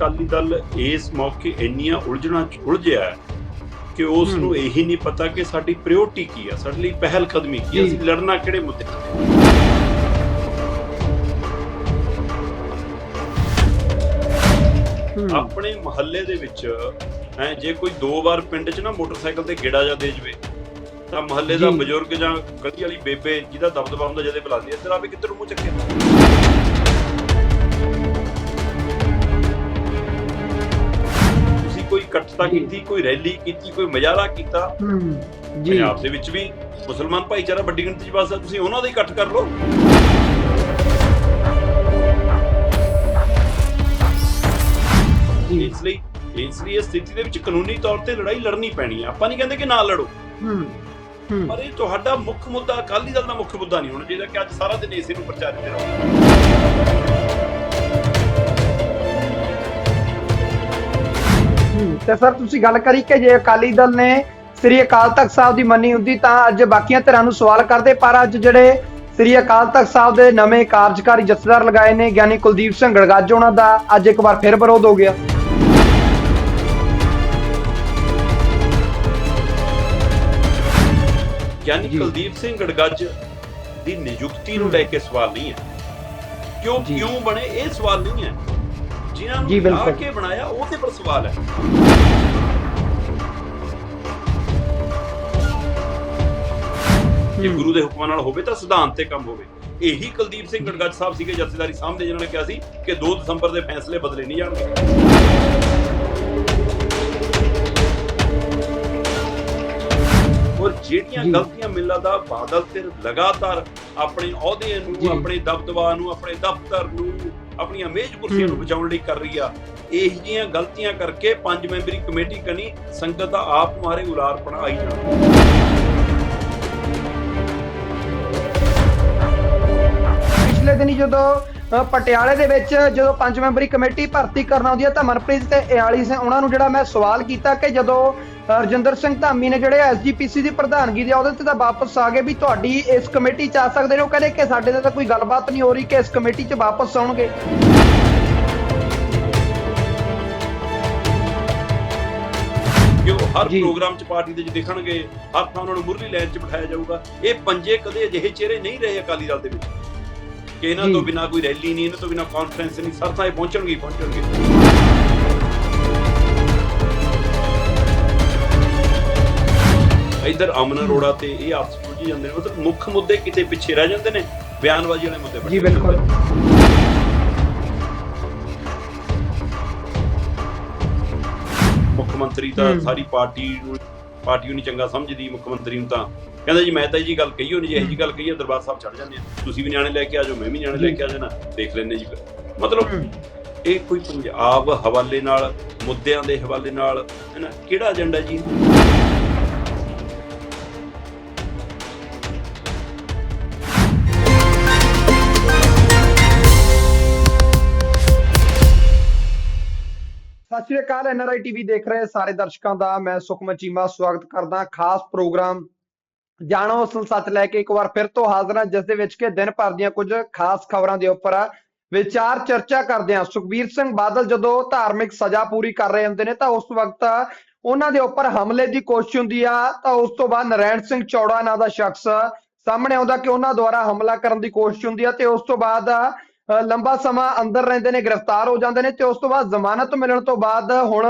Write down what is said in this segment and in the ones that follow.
ਅਕਾਲੀ ਦਲ ਇਸ ਮੌਕੇ ਇੰਨੀਆਂ ਉਲਝਣਾਂ ਚ ਉਲਝਿਆ ਹੈ ਕਿ ਉਸ ਨੂੰ ਇਹੀ ਨਹੀਂ ਪਤਾ ਕਿ ਸਾਡੀ ਪ੍ਰਾਇੋਰਟੀ ਕੀ ਆ ਸਾਡੇ ਲਈ ਪਹਿਲ ਕਦਮੀ ਕੀ ਆ। ਅਸੀਂ ਲੜਨਾ ਕਿਹੜੇ ਮੁੱਦੇ ਤੇ ਹੂੰ। ਆਪਣੇ ਮਹੱਲੇ ਦੇ ਵਿੱਚ ਹੈ ਜੇ ਕੋਈ ਦੋ ਵਾਰ ਪਿੰਡ 'ਚ ਨਾ ਮੋਟਰਸਾਈਕਲ ਤੇ ਗੇੜਾ ਜਾ ਦੇ ਜਵੇ ਤਾਂ ਮਹੱਲੇ ਦਾ। ਬਜ਼ੁਰਗ ਜਾਂ ਗਲੀ ਵਾਲੀ ਬੇਬੇ ਜਿਹਦਾ ਦਬਦਬਾ ਹੁੰਦਾ ਜਦੇ ਬੁਲਾਉਂਦੀ ਇੱਧਰ ਆ ਵੀ ਕਿੱਧਰ ਨੂੰ ਮੂੰਹ ਚੱਕਿਆ ਇਕੱਠਤਾ। ਕੀਤੀ ਕੋਈ ਰੈਲੀ ਕੀਤੀ ਕੋਈ ਮਜਾਲਾ ਕੀਤਾ। ਹੂੰ ਜੀ। ਪੰਜਾਬ ਦੇ ਵਿੱਚ ਵੀ ਮੁਸਲਮਾਨ ਭਾਈਚਾਰਾ ਵੱਡੀ ਗਿਣਤੀ 'ਚ ਵਸਦਾ ਤੁਸੀਂ ਉਹਨਾਂ ਦਾ ਇਕੱਠ ਕਰ ਲਓ। ਇਸ ਲਈ ਇਸ ਲਈ ਇਸ ਸਥਿਤੀ ਦੇ ਵਿੱਚ ਕਾਨੂੰਨੀ ਤੌਰ ਤੇ ਲੜਾਈ ਲੜਨੀ ਪੈਣੀ ਹੈ। ਆਪਾਂ ਨਹੀਂ ਕਹਿੰਦੇ ਕਿ ਨਾ ਲੜੋ। ਹੂੰ ਪਰ ਇਹ ਤੁਹਾਡਾ ਮੁੱਖ ਮੁੱਦਾ ਅਕਾਲੀ ਦਲ ਦਾ ਮੁੱਖ ਮੁੱਦਾ ਨਹੀਂ ਹੋਣਾ ਚਾਹੀਦਾ ਕਿ ਅੱਜ ਸਾਰਾ ਦਿਨ ਇਸੇ ਨੂੰ ਪ੍ਰਚਾਰਿਤ ਰਹੋ ਤੇ ਸਰ ਤੁਸੀਂ ਗੱਲ ਕਰੀ ਕਿ ਜੇ ਅਕਾਲੀ ਦਲ ਨੇ ਸ੍ਰੀ ਅਕਾਲ ਤਖਤ ਸਾਹਿਬ ਦੀ ਮੰਨੀ ਹੁੰਦੀ ਤਾਂ ਅੱਜ ਬਾਕੀਆਂ ਧਿਰਾਂ ਨੂੰ ਸਵਾਲ ਕਰਦੇ ਪਰ ਅੱਜ ਜਿਹੜੇ ਸ੍ਰੀ ਅਕਾਲ ਤਖਤ ਸਾਹਿਬ ਦੇ ਨਵੇਂ ਕਾਰਜਕਾਰੀ ਜਥੇਦਾਰ ਲਗਾਏ ਨੇ ਗਿਆਨੀ ਕੁਲਦੀਪ ਸਿੰਘ ਗੜਗੱਜ ਉਹਨਾਂ ਦਾ ਅੱਜ ਇੱਕ ਵਾਰ ਫਿਰ ਵਿਰੋਧ ਹੋ ਗਿਆ ਜੀ। ਕੁਲਦੀਪ ਸਿੰਘ ਗੜਗੱਜ ਦੀ ਨਿਯੁਕਤੀ ਨੂੰ ਲੈ ਕੇ ਸਵਾਲ ਨਹੀਂ ਹੈ ਕਿਉਂ। ਕਿਉਂ ਬਣੇ ਇਹ ਸਵਾਲ ਨਹੀਂ ਹੈ ਜਿਨ੍ਹਾਂ ਜੀ, ਨੂੰ ਲਾ। ਕੇ ਬਣਾਇਆ ਉਹਦੇ ਪਰ ਸਵਾਲ ਹੈ ਜੇ। ਗੁਰੂ ਦੇ ਹੁਕਮਾਂ ਨਾਲ ਹੋਵੇ ਤਾਂ ਸਿਧਾਂਤ ਤੇ ਕੰਮ ਹੋਵੇ ਇਹੀ ਕੁਲਦੀਪ ਸਿੰਘ ਗੜਗੱਜ ਸਾਹਿਬ ਸੀਗੇ ਜਥੇਦਾਰੀ ਸਾਹਮਣੇ ਜਿਨ੍ਹਾਂ ਨੇ ਕਿਹਾ ਸੀ ਕਿ 2 ਦਸੰਬਰ ਦੇ ਫੈਸਲੇ ਬਦਲੇ ਨਹੀਂ ਜਾਣਗੇ ਔਰ ਜਿਹੜੀਆਂ ਜੀ। ਗਲਤੀਆਂ ਮਿਲਦਾ ਦਾ ਬਾਦਲ ਤੇ ਲਗਾਤਾਰ ਆਪਣੇ ਅਹੁਦੇ ਜੀ। ਨੂੰ ਆਪਣੇ ਦਬਦਬਾ ਨੂੰ ਆਪਣੇ ਦਫ਼ਤਰ ਨੂੰ ਆਪਣੀਆਂ ਮੇਜ਼ ਕੁਰਸੀਆਂ ਨੂੰ। ਬਚਾਉਣ ਲਈ ਕਰ ਰਹੀ ਆ ਇਹ ਜਿਹੀਆਂ ਗਲਤੀਆਂ ਕਰਕੇ ਪੰਜ ਮੈਂਬਰੀ ਕਮੇਟੀ ਕਨੀ ਸੰਗਤ ਦਾ ਆਪ ਮਾਰੇ ਉਲਾਰਪਣਾ ਆਈ ਜਾਣਾ ਪਿਛਲੇ ਦਿਨੀ ਜਦੋਂ ਪਟਿਆਲੇ ਦੇ ਵਿੱਚ ਜਦੋਂ ਪੰਜ ਮੈਂਬਰੀ ਕਮੇਟੀ ਭਰਤੀ ਕਰਨ ਆਉਂਦੀ ਹੈ ਤਾਂ ਮਨਪ੍ਰੀਤ ਤੇ ਇਆਲੀ ਸਿੰਘ ਉਹਨਾਂ ਨੂੰ ਜਿਹੜਾ ਮੈਂ ਸਵਾਲ ਕੀਤਾ ਕਿ ਜਦੋਂ ਰਜਿੰਦਰ ਸਿੰਘ ਧਾਮੀ ਨੇ ਜਿਹੜੇ ਐਸਜੀਪੀਸੀ ਦੀ ਪ੍ਰਧਾਨਗੀ ਦੇ ਅਹੁਦੇ ਤੇ ਤਾਂ ਵਾਪਸ ਆ ਗਏ ਵੀ ਤੁਹਾਡੀ ਇਸ ਕਮੇਟੀ ਚ ਆ ਸਕਦੇ ਨੇ। ਉਹ ਕਹਿੰਦੇ ਕਿ ਸਾਡੇ ਨਾਲ ਤਾਂ ਕੋਈ ਗੱਲਬਾਤ ਨਹੀਂ ਹੋ ਰਹੀ ਕਿ ਇਸ ਕਮੇਟੀ ਚ ਵਾਪਸ ਆਉਣਗੇ। ਕਿ ਉਹ ਹਰ ਜੀ। ਪ੍ਰੋਗਰਾਮ 'ਚ ਪਾਰਟੀ ਦੇ 'ਚ ਦਿਖਣਗੇ ਹਰ ਥਾਂ ਉਹਨਾਂ ਨੂੰ ਮੁਰਲੀ ਲਾਈਨ 'ਚ ਬਿਠਾਇਆ ਜਾਊਗਾ। ਇਹ ਪੰਜੇ ਕਦੇ ਅਜਿਹੇ ਚਿਹਰੇ ਨਹੀਂ ਰਹੇ ਅਕਾਲੀ ਦਲ ਦੇ ਵਿੱਚ ਕਿ ਇਹਨਾਂ ਜੀ। ਤੋਂ ਬਿਨਾ ਕੋਈ ਰੈਲੀ ਨਹੀਂ ਇਹਨਾਂ ਤੋਂ ਬਿਨਾ ਕਾਨਫਰੰਸ ਨਹੀਂ ਸਰ ਤਾਂ ਇਹ ਪਹੁੰਚਣਗੇ ਹੀ ਪਹੁੰਚਣਗੇ। ਇਧਰ ਅਮਨ ਅਰੋੜਾ ਤੇ ਇਹ ਆਪਸ ਵਿੱਚ ਉਲਝ ਜਾਂਦੇ ਨੇ ਮਤਲਬ ਮੁੱਖ ਮੁੱਦੇ ਕਿਤੇ ਪਿੱਛੇ ਰਹਿ ਜਾਂਦੇ ਨੇ ਬਿਆਨਬਾਜ਼ੀ ਵਾਲੇ ਮੁੱਦੇ ਜੀ ਬਿਲਕੁਲ ਮੁੱਖ ਮੰਤਰੀ ਤਾਂ ਹੂੰ। ਸਾਰੀ ਪਾਰਟੀ ਨੂੰ ਪਾਰਟੀ ਨੂੰ ਨਹੀਂ ਚੰਗਾ ਸਮਝਦੀ ਮੁੱਖ ਮੰਤਰੀ ਨੂੰ ਤਾਂ ਕਹਿੰਦਾ ਜੀ ਮੈਂ ਤਾਂ ਇਹ ਜੀ ਗੱਲ ਕਹੀ ਹੋਣੀ ਜੇ ਇਹ ਜੀ ਗੱਲ ਕਹੀ ਆ ਦਰਬਾਰ ਸਾਹਿਬ ਚੜ ਜਾਂਦੇ ਆ ਤੁਸੀਂ ਵੀ ਨਿਆਣੇ ਲੈ ਕੇ ਆ ਜਾਓ ਮੈਂ ਵੀ ਨਿਆਣੇ ਲੈ। ਕੇ ਆ ਜਾਣਾ ਦੇਖ ਲੈਣੇ ਜੀ। ਮਤਲਬ ਹੂੰ। ਇਹ ਕੋਈ ਪੰਜਾਬ ਹਵਾਲੇ ਨਾਲ ਮੁੱਦਿਆਂ ਦੇ ਹਵਾਲੇ ਨਾਲ ਹੈ ਨਾ ਕਿਹੜਾ ਏਜੰਡਾ ਜੀ ਸਤਿ ਸ਼੍ਰੀ ਅਕਾਲ ਐਨਆਰਆਈ ਟੀਵੀ ਦੇਖ ਰਹੇ ਸਾਰੇ ਦਰਸ਼ਕਾਂ ਦਾ, ਮੈਂ ਸੁਖਮਨ ਚੀਮਾ, ਸਵਾਗਤ ਕਰਦਾ ਖਾਸ ਪ੍ਰੋਗਰਾਮ। ਜਾਣੋ, ਅਸਲ ਸੱਚ ਲੈ ਕੇ ਇੱਕ ਵਾਰ ਫਿਰ ਤੋਂ ਹਾਜ਼ਰ ਹਾਂ, ਜਿਸ ਦੇ ਵਿੱਚ ਕਿ ਦਿਨ ਭਰ ਦੀਆਂ ਕੁਝ ਖਾਸ ਖਬਰਾਂ ਦੇ ਉੱਪਰ ਵਿਚਾਰ ਚਰਚਾ ਕਰਦੇ ਹਾਂ। ਸੁਖਬੀਰ ਸਿੰਘ ਬਾਦਲ ਜਦੋਂ ਧਾਰਮਿਕ ਸਜ਼ਾ ਪੂਰੀ ਕਰ ਰਹੇ ਹੁੰਦੇ ਨੇ, ਤਾਂ ਉਸ ਵਕਤ ਉਹਨਾਂ ਦੇ ਉੱਪਰ ਹਮਲੇ ਦੀ ਕੋਸ਼ਿਸ਼ ਹੁੰਦੀ ਆ। ਤਾਂ ਉਸ ਤੋਂ ਬਾਅਦ ਨਰੈਣ ਸਿੰਘ ਚੌੜਾ ਨਾਂ ਦਾ ਸ਼ਖਸ ਸਾਹਮਣੇ ਆਉਂਦਾ ਕਿ ਉਹਨਾਂ ਦੁਆਰਾ ਹਮਲਾ ਕਰਨ ਦੀ ਕੋਸ਼ਿਸ਼ ਹੁੰਦੀ ਆ ਤੇ ਉਸ ਤੋਂ ਬਾਅਦ ਲੰਬਾ ਸਮਾਂ ਅੰਦਰ ਰਹਿੰਦੇ ਨੇ ਗ੍ਰਿਫਤਾਰ ਹੋ ਜਾਂਦੇ ਨੇ ਤੇ ਉਸ ਤੋਂ ਬਾਅਦ ਜ਼ਮਾਨਤ ਮਿਲਣ ਤੋਂ ਬਾਅਦ ਹੁਣ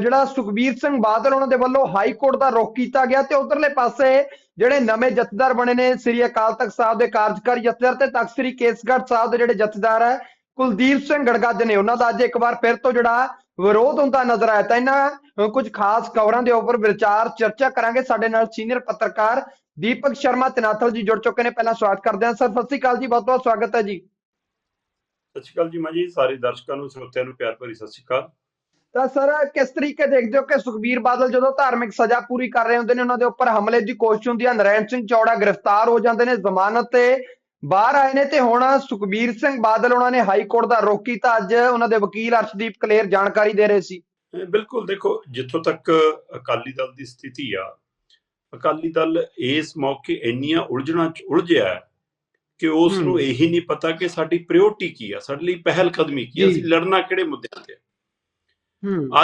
ਜਿਹੜਾ ਸੁਖਬੀਰ ਸਿੰਘ ਬਾਦਲ ਉਹਨਾਂ ਦੇ ਵੱਲੋਂ ਹਾਈ ਕੋਰਟ ਦਾ ਰੁਖ ਕੀਤਾ ਗਿਆ ਤੇ ਉਧਰਲੇ ਪਾਸੇ ਜਿਹੜੇ ਨਵੇਂ ਜਥੇਦਾਰ ਬਣੇ ਨੇ ਸ੍ਰੀ ਅਕਾਲ ਤਖਤ ਸਾਹਿਬ ਦੇ ਕਾਰਜਕਾਰੀ ਜਥੇਦਾਰ ਤੇ ਤਖਤ ਸ੍ਰੀ ਕੇਸਗੜ੍ਹ ਸਾਹਿਬ ਦੇ ਜਿਹੜੇ ਜਥੇਦਾਰ ਹੈ ਕੁਲਦੀਪ ਸਿੰਘ ਗੜਗੱਜ ਨੇ ਉਹਨਾਂ ਦਾ ਅੱਜ ਇੱਕ ਵਾਰ ਫਿਰ ਤੋਂ ਜਿਹੜਾ ਵਿਰੋਧ ਹੁੰਦਾ ਨਜ਼ਰ ਆਇਆ। ਤਾਂ ਇਹਨਾਂ ਅ, ਕੁਝ ਖਾਸ ਖਬਰਾਂ ਦੇ ਉੱਪਰ ਵਿਚਾਰ ਚਰਚਾ ਕਰਾਂਗੇ। ਸਾਡੇ ਨਾਲ ਸੀਨੀਅਰ ਪੱਤਰਕਾਰ ਦੀਪਕ ਸ਼ਰਮਾ ਤਨਾਥਲ ਜੀ ਜੁੜ ਚੁੱਕੇ ਨੇ। ਪਹਿਲਾਂ ਸਵਾਗਤ ਕਰਦੇ ਹਾਂ। ਸਰ ਸਤਿ ਸ਼੍ਰੀ ਅਕਾਲ ਜੀ। ਬਹੁਤ ਬਹੁਤ ਸਵਾਗਤ ਹੈ ਜੀ। ਸਤਿ ਸ਼੍ਰੀ ਅਕਾਲ ਜੀ ਮਾਂ ਜੀ ਸਾਰੇ ਦਰਸ਼ਕਾਂ ਨੂੰ ਸਰੋਤਿਆਂ ਨੂੰ ਪਿਆਰ ਭਰੀ ਸਤਿ ਸ਼੍ਰੀ ਅਕਾਲ। ਤਾਂ ਸਰ ਕਿਸ ਤਰੀਕੇ ਦੇਖਦੇ ਹੋ ਕਿ ਸੁਖਬੀਰ ਬਾਦਲ ਜਦੋਂ ਧਾਰਮਿਕ ਸਜ਼ਾ ਪੂਰੀ ਕਰ ਰਹੇ ਹੁੰਦੇ ਨੇ ਉਹਨਾਂ ਦੇ ਉੱਪਰ ਹਮਲੇ ਦੀ ਕੋਸ਼ਿਸ਼ ਹੁੰਦੀ ਹੈ? ਨਰੈਣ ਸਿੰਘ ਚੌੜਾ ਗ੍ਰਿਫਤਾਰ ਹੋ ਜਾਂਦੇ ਨੇ ਜ਼ਮਾਨਤ ਤੇ ਬਾਹਰ ਆਏ ਨੇ ਤੇ ਹੁਣ ਸੁਖਬੀਰ ਸਿੰਘ ਬਾਦਲ ਉਹਨਾਂ ਨੇ ਹਾਈ ਕੋਰਟ ਦਾ ਰੁਖ ਕੀਤਾ। ਅੱਜ ਉਹਨਾਂ ਦੇ ਵਕੀਲ ਅਰਸ਼ਦੀਪ ਕਲੇਰ ਜਾਣਕਾਰੀ ਦੇ ਰਹੇ ਸੀ। ਬਿਲਕੁਲ ਦੇਖੋ ਜਿੱਥੋਂ ਤੱਕ ਅਕਾਲੀ ਦਲ ਦੀ ਸਥਿਤੀ ਆ ਅਕਾਲੀ ਦਲ ਇਸ ਮੌਕੇ ਇੰਨੀਆਂ ਉਲਝਣਾਂ ਚ ਉਲਝਿਆ ਹੈ ਕਿ ਉਸ। ਨੂੰ ਇਹੀ ਨਹੀਂ ਪਤਾ ਕਿ ਸਾਡੀ ਪ੍ਰਾਇੋਰਟੀ ਕੀ ਆ ਸਾਡੇ ਲਈ ਪਹਿਲ ਕਦਮੀ ਕੀ ਆ। ਅਸੀਂ ਲੜਨਾ ਕਿਹੜੇ ਮੁੱਦਿਆਂ ਤੇ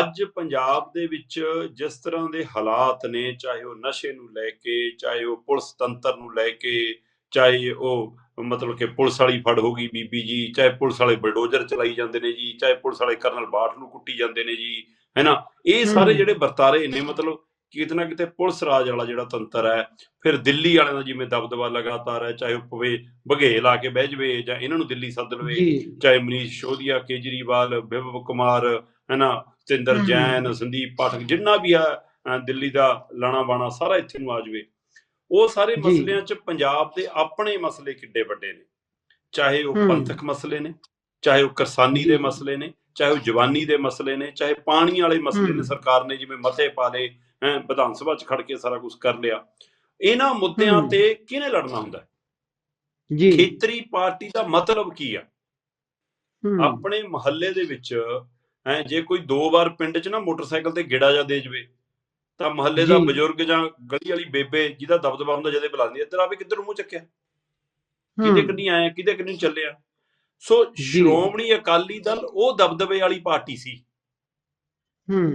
ਅੱਜ ਪੰਜਾਬ ਦੇ ਵਿੱਚ ਜਿਸ ਤਰ੍ਹਾਂ ਦੇ ਹਾਲਾਤ ਨੇ ਚਾਹੇ ਉਹ ਨਸ਼ੇ ਨੂੰ ਲੈ ਕੇ ਚਾਹੇ ਉਹ ਪੁਲਿਸ ਤੰਤਰ ਨੂੰ ਲੈ ਕੇ ਚਾਹੇ ਉਹ ਮਤਲਬ ਕਿ ਪੁਲਿਸ ਵਾਲੀ ਫੜ ਹੋ ਗਈ ਬੀਬੀ ਜੀ ਚਾਹੇ ਪੁਲਿਸ ਵਾਲੇ ਬਲਡੋਜ਼ਰ ਚਲਾਈ ਜਾਂਦੇ ਨੇ ਜੀ ਚਾਹੇ ਪੁਲਿਸ ਵਾਲੇ ਕਰਨਲ ਬਾਠ ਨੂੰ ਕੁੱਟੀ ਜਾਂਦੇ ਨੇ ਜੀ ਹੈਨਾ ਇਹ ਸਾਰੇ। ਜਿਹੜੇ ਵਰਤਾਰੇ ਨੇ ਮਤਲਬ ਕਿਤੇ ਨਾ ਕਿਤੇ ਪੁਲਿਸ ਰਾਜ ਵਾਲਾ ਜਿਹੜਾ ਤੰਤਰ ਹੈ ਫਿਰ ਦਿੱਲੀ ਵਾਲਿਆਂ ਦਾ ਜਿਵੇਂ ਦਬਦਬਾ ਲਗਾਤਾਰ ਹੈ ਚਾਹੇ ਉਹ ਪਵੇ ਬਘੇ ਲਾ ਕੇ ਬਹਿ ਜਵੇ ਜਾਂ ਇਹਨਾਂ ਨੂੰ ਦਿੱਲੀ ਸੱਦ ਲਵੇ ਚਾਹੇ ਮਨੀਸ਼ ਸ਼ੋਦੀਆ ਕੇਜਰੀਵਾਲ ਵਿਭਵ ਕੁਮਾਰ ਹੈਨਾ ਸਤਿੰਦਰ। ਜੈਨ ਸੰਦੀਪ ਪਾਠਕ ਜਿੰਨਾ ਵੀ ਆ ਦਿੱਲੀ ਦਾ ਲਾਣਾ ਬਾਣਾ ਸਾਰਾ ਇੱਥੇ ਨੂੰ ਆ ਜਾਵੇ ਉਹ ਸਾਰੇ। ਮਸਲਿਆਂ 'ਚ ਪੰਜਾਬ ਦੇ ਆਪਣੇ ਮਸਲੇ ਕਿੱਡੇ ਵੱਡੇ ਨੇ ਚਾਹੇ ਉਹ। ਪੰਥਕ ਮਸਲੇ ਨੇ ਚਾਹੇ ਉਹ ਕਿਸਾਨੀ ਦੇ। ਮਸਲੇ ਨੇ ਚਾਹੇ ਉਹ ਜਵਾਨੀ ਦੇ ਮਸਲੇ ਨੇ ਚਾਹੇ ਪਾਣੀ ਵਾਲੇ ਮਸਲੇ। ਨੇ ਸਰਕਾਰ ਨੇ ਜਿਵੇਂ ਮਤੇ ਪਾ ਲਏ ਵਿਧਾਨ ਸਭਾ 'ਚ ਖੜ ਕੇ ਸਾਰਾ ਕੁਝ ਕਰ ਲਿਆ ਇਹਨਾਂ ਮੁੱਦਿਆਂ। ਤੇ ਕਿਹਨੇ ਲੜਨਾ ਹੁੰਦਾ? ਜੀ ਖੇਤਰੀ ਪਾਰਟੀ ਦਾ ਮਤਲਬ ਕੀ ਆ ਆਪਣੇ ਮਹੱਲੇ ਦੇ ਵਿੱਚ ਹੈ ਜੇ ਕੋਈ ਦੋ ਵਾਰ ਪਿੰਡ 'ਚ ਨਾ ਮੋਟਰਸਾਈਕਲ ਤੇ ਗੇੜਾ ਜਾ ਦੇ ਜਵੇ ਤਾਂ ਮਹੱਲੇ ਦਾ। ਬਜ਼ੁਰਗ ਜਾਂ ਗਲੀ ਵਾਲੀ ਬੇਬੇ ਜਿਹਦਾ ਦਬਦਬਾ ਹੁੰਦਾ ਜਦੇ ਬੁਲਾਉਂਦੀ ਇੱਧਰ ਆਵੇ ਕਿੱਧਰ ਨੂੰ ਮੂੰਹ ਚੱਕਿਆ ਕਿਤੇ ਕੰਨੀ ਆਇਆ ਕਿਤੇ ਕੰਨੀ ਚੱਲਿਆ ਸੋ। ਸ਼੍ਰੋਮਣੀ ਅਕਾਲੀ ਦਲ ਉਹ ਦਬਦਬੇ ਵਾਲੀ ਪਾਰਟੀ ਸੀ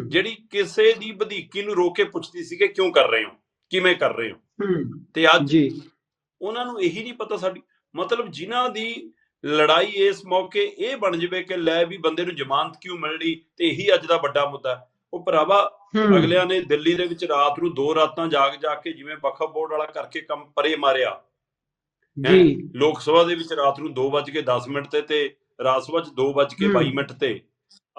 ਜਿਹੜੀ ਕਿਸੇ ਦੀ ਵਧੀਕੀ ਨੂੰ ਰੋਕ ਕੇ ਪੁੱਛਦੀ ਸੀ ਕਿ ਕਿਉਂ ਕਰ ਰਹੇ ਹੋ? ਕਿਵੇਂ ਕਰ ਰਹੇ ਹੋ? ਤੇ ਅੱਜ ਜੀ। ਉਹਨਾਂ ਨੂੰ ਇਹੀ ਨਹੀਂ ਪਤਾ ਸਾਡੀ ਮਤਲਬ ਜਿਨ੍ਹਾਂ ਦੀ ਲੜਾਈ ਇਸ ਮੌਕੇ ਇਹ ਬਣ ਜਵੇ ਕਿ ਲੈ ਵੀ ਬੰਦੇ ਨੂੰ ਜ਼ਮਾਨਤ ਕਿਉਂ ਮਿਲ ਰਹੀ ਤੇ ਇਹੀ ਅੱਜ ਦਾ ਵੱਡਾ ਮੁੱਦਾ। ਉਹ ਭਰਾਵਾ ਅਗਲਿਆਂ ਨੇ ਦਿੱਲੀ ਦੇ ਵਿੱਚ ਰਾਤ ਨੂੰ ਦੋ ਰਾਤਾਂ ਜਾਗ ਜਾ ਕੇ ਜਿਵੇਂ ਵਕਫ ਬੋਰਡ ਵਾਲਾ ਕਰਕੇ ਕੰਮ ਪਰੇ ਮਾਰਿਆ। ਜੀ। ਲੋਕ ਸਭਾ ਦੇ ਵਿੱਚ ਰਾਤ ਨੂੰ 2:10 ਮਿੰਟ ਤੇ ਤੇ ਰਾਜ ਸਭਾ 'ਚ 2:22 ਹੂੰ। ਮਿੰਟ ਤੇ।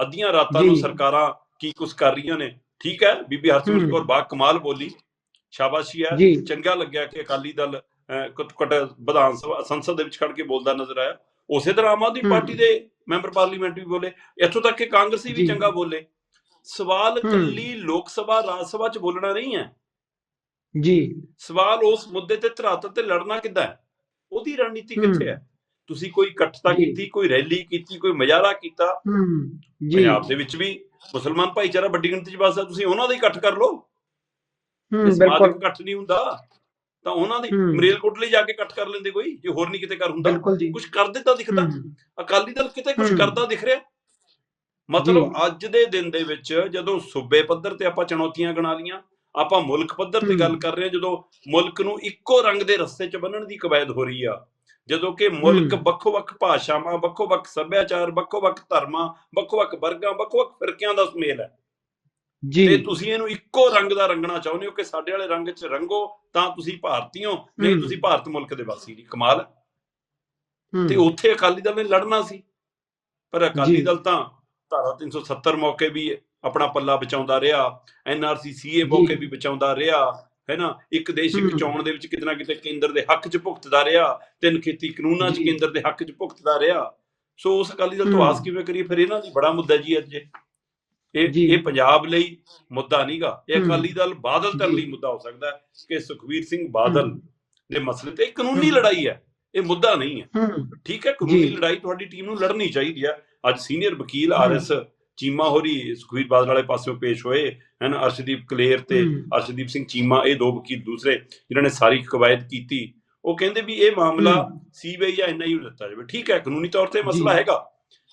ਅੱਧੀਆਂ ਰਾਤਾਂ ਨੂੰ। ਸਰਕਾਰਾਂ ਕੀ ਕੁਝ ਕਰ ਰਹੀਆਂ ਨੇ? ਠੀਕ ਹੈ ਬੀਬੀ ਹਰਸਿਮਰਤ ਹੂੰ। ਕੌਰ ਬਾ ਕਮਾਲ ਬੋਲੀ। ਸ਼ਾਬਾਸ਼ੀ ਹੈ। ਚੰਗਾ ਲੱਗਿਆ ਕਿ ਅਕਾਲੀ ਦਲ ਕੁੱਟ ਵਿਧਾਨ ਸਭਾ ਸੰਸਦ ਦੇ ਵਿੱਚ ਖੜ ਕੇ ਬੋਲਦਾ ਨਜ਼ਰ ਆਇਆ। ਉਸੇ ਤਰ੍ਹਾਂ ਆਮ ਆਦਮੀ। ਪਾਰਟੀ ਦੇ ਮੈਂਬਰ ਪਾਰਲੀਮੈਂਟ ਵੀ ਬੋਲੇ। ਇੱਥੋਂ ਤੱਕ ਕਿ ਕਾਂਗਰਸੀ ਵੀ। ਚੰਗਾ ਬੋਲੇ। ਸਵਾਲ। ਕੱਲੀ ਲੋਕ ਸਭਾ ਰਾਜ ਸਭਾ 'ਚ ਬੋਲਣਾ ਨਹੀਂ ਹੈ। ਜੀ। ਸਵਾਲ ਉਸ ਮੁੱਦੇ ਤੇ ਧਰਾਤਲ ਤੇ ਲੜਨਾ ਕਿੱਦਾਂ ਹੈ? ਉਹਦੀ ਰਣਨੀਤੀ। ਕਿੱਥੇ ਹੈ? ਤੁਸੀਂ ਕੋਈ ਇਕੱਠਤਾ। ਕੀਤੀ ਕੋਈ ਰੈਲੀ ਕੀਤੀ ਕੋਈ ਮੁਜ਼ਾਹਰਾ ਕੀਤਾ? ਜੀ। ਪੰਜਾਬ ਦੇ ਵਿੱਚ ਵੀ ਮੁਸਲਮਾਨ ਭਾਈਚਾਰਾ ਵੱਡੀ ਗਿਣਤੀ 'ਚ ਵਸਦਾ ਤੁਸੀਂ ਉਹਨਾਂ ਦਾ ਇਕੱਠ ਕਰ ਲਓ। ਹੂੰ ਬਿਲਕੁਲ। ਇਕੱਠ ਨਹੀਂ ਹੁੰਦਾ ਤਾਂ ਉਹਨਾਂ ਦੀ ਹੂੰ। ਮਰੇਲਕੋਟਲੇ ਜਾ ਕੇ ਇਕੱਠ ਕਰ ਲੈਂਦੇ ਕੋਈ ਜੇ ਹੋਰ ਨਹੀਂ ਕਿਤੇ ਕਰ ਹੁੰਦਾ। ਕੁਝ ਕਰਦੇ ਤਾਂ ਦਿਖਦਾ। ਅਕਾਲੀ ਦਲ ਕਿਤੇ ਕੁਝ। ਕਰਦਾ ਦਿਖ ਰਿਹਾ। ਮਤਲਬ। ਅੱਜ ਦੇ ਦਿਨ ਦੇ ਵਿੱਚ ਜਦੋਂ ਸੂਬੇ ਪੱਧਰ ਤੇ ਆਪਾਂ ਚੁਣੌਤੀਆਂ ਗਣਾ ਲੀਆਂ ਆਪਾਂ ਮੁਲਕ ਪੱਧਰ ਤੇ। ਗੱਲ ਕਰ ਰਹੇ ਹਾਂ ਜਦੋਂ ਮੁਲਕ ਨੂੰ ਇੱਕੋ ਰੰਗ ਦੇ ਰਸਤੇ 'ਚ ਬੰਨਣ ਦੀ ਕਵਾਇਦ ਹੋ ਰਹੀ ਆ ਜਦੋਂ ਕਿ ਮੁਲਕ। ਵੱਖੋ-ਵੱਖ ਭਾਸ਼ਾਵਾਂ ਵੱਖੋ-ਵੱਖ ਸੱਭਿਆਚਾਰ ਵੱਖੋ-ਵੱਖ ਧਰਮਾਂ ਵੱਖੋ-ਵੱਖ ਵਰਗਾਂ ਵੱਖੋ-ਵੱਖ ਫਿਰਕਿਆਂ ਦਾ ਸੁਮੇਲ ਹੈ ਤੇ ਜੀ ਤੁਸੀਂ ਇਹਨੂੰ ਇੱਕੋ ਰੰਗ ਦਾ ਰੰਗਣਾ ਚਾਹੁੰਦੇ ਹੋ ਕਿ ਸਾਡੇ ਵਾਲੇ ਰੰਗ 'ਚ ਰੰਗੋ ਤਾਂ ਤੁਸੀਂ ਭਾਰਤੀ ਹੋ ਨਹੀਂ। ਤੁਸੀਂ ਭਾਰਤ ਮੁਲਕ ਦੇ ਵਾਸੀ ਨਹੀਂ ਕਮਾਲ ਤੇ ਉੱਥੇ ਅਕਾਲੀ ਦਲ ਨੇ ਲੜਨਾ ਸੀ ਪਰ ਅਕਾਲੀ। ਦਲ ਤਾਂ ਧਾਰਾ 370 ਮੌਕੇ ਵੀ ਆਪਣਾ ਪੱਲਾ ਬਚਾਉਂਦਾ ਰਿਹਾ ਐਨਆਰਸੀ ਸੀਏ ਮੌਕੇ ਵੀ ਬਚਾਉਂਦਾ ਰਿਹਾ ਹੈਨਾ ਇੱਕ ਦੇਸ਼ ਇੱਕ। ਚੋਣ ਦੇ ਵਿੱਚ ਕਿਤੇ ਨਾ ਕਿਤੇ ਕੇਂਦਰ ਦੇ ਹੱਕ 'ਚ ਭੁਗਤਦਾ ਰਿਹਾ ਤਿੰਨ ਖੇਤੀ ਕਾਨੂੰਨਾਂ 'ਚ। ਕੇਂਦਰ ਦੇ ਹੱਕ 'ਚ ਭੁਗਤਦਾ ਰਿਹਾ ਸੋ ਉਸ ਅਕਾਲੀ ਦਲ ਤੋਂ ਹੂੰ। ਆਸ ਕਿਵੇਂ ਕਰੀਏ ਫਿਰ ਇਹਨਾਂ ਦੀ ਬੜਾ ਮੁੱਦਾ ਜੀ ਅੱਜ ਇਹ। ਇਹ ਪੰਜਾਬ ਲਈ ਮੁੱਦਾ ਨਹੀਂਗਾ ਇਹ। ਅਕਾਲੀ ਦਲ ਬਾਦਲ ਜੀ। ਲਈ ਮੁੱਦਾ ਹੋ ਸਕਦਾ ਕਿ ਸੁਖਵੀਰ ਸਿੰਘ ਬਾਦਲ। ਦੇ ਮਸਲੇ ਤੇ ਕਾਨੂੰਨੀ। ਲੜਾਈ ਹੈ ਇਹ ਮੁੱਦਾ ਨਹੀਂ ਹੈ ਠੀਕ ਹੈ ਕਾਨੂੰਨੀ। ਲੜਾਈ ਤੁਹਾਡੀ ਟੀਮ ਨੂੰ ਲੜਨੀ ਚਾਹੀਦੀ ਹੈ ਅੱਜ ਸੀਨੀਅਰ ਵਕੀਲ। ਆਰਐਸ ਚੀਮਾ ਹੋਰੀ ਸੁਖਵੀਰ ਬਾਦਲ ਵਾਲੇ ਪਾਸਿਓਂ ਪੇਸ਼ ਹੋਏ ਹਨ ਅਰਸ਼ਦੀਪ ਕਲੇਰ ਤੇ। ਅਰਸ਼ਦੀਪ ਸਿੰਘ ਚੀਮਾ ਇਹ ਦੋ ਵਕੀਲ ਦੂਸਰੇ ਜਿਨ੍ਹਾਂ ਨੇ ਸਾਰੀ ਕਵਾਇਦ ਕੀਤੀ ਉਹ ਕਹਿੰਦੇ ਵੀ ਇਹ ਮਾਮਲਾ। ਸੀਬੀਆਈ ਜਾਂ ਐਨਆਈਯੂ ਦਿੱਤਾ ਜਾਵੇ ਠੀਕ ਹੈ ਕਾਨੂੰਨੀ ਤੌਰ ਤੇ ਮਸਲਾ। ਹੈਗਾ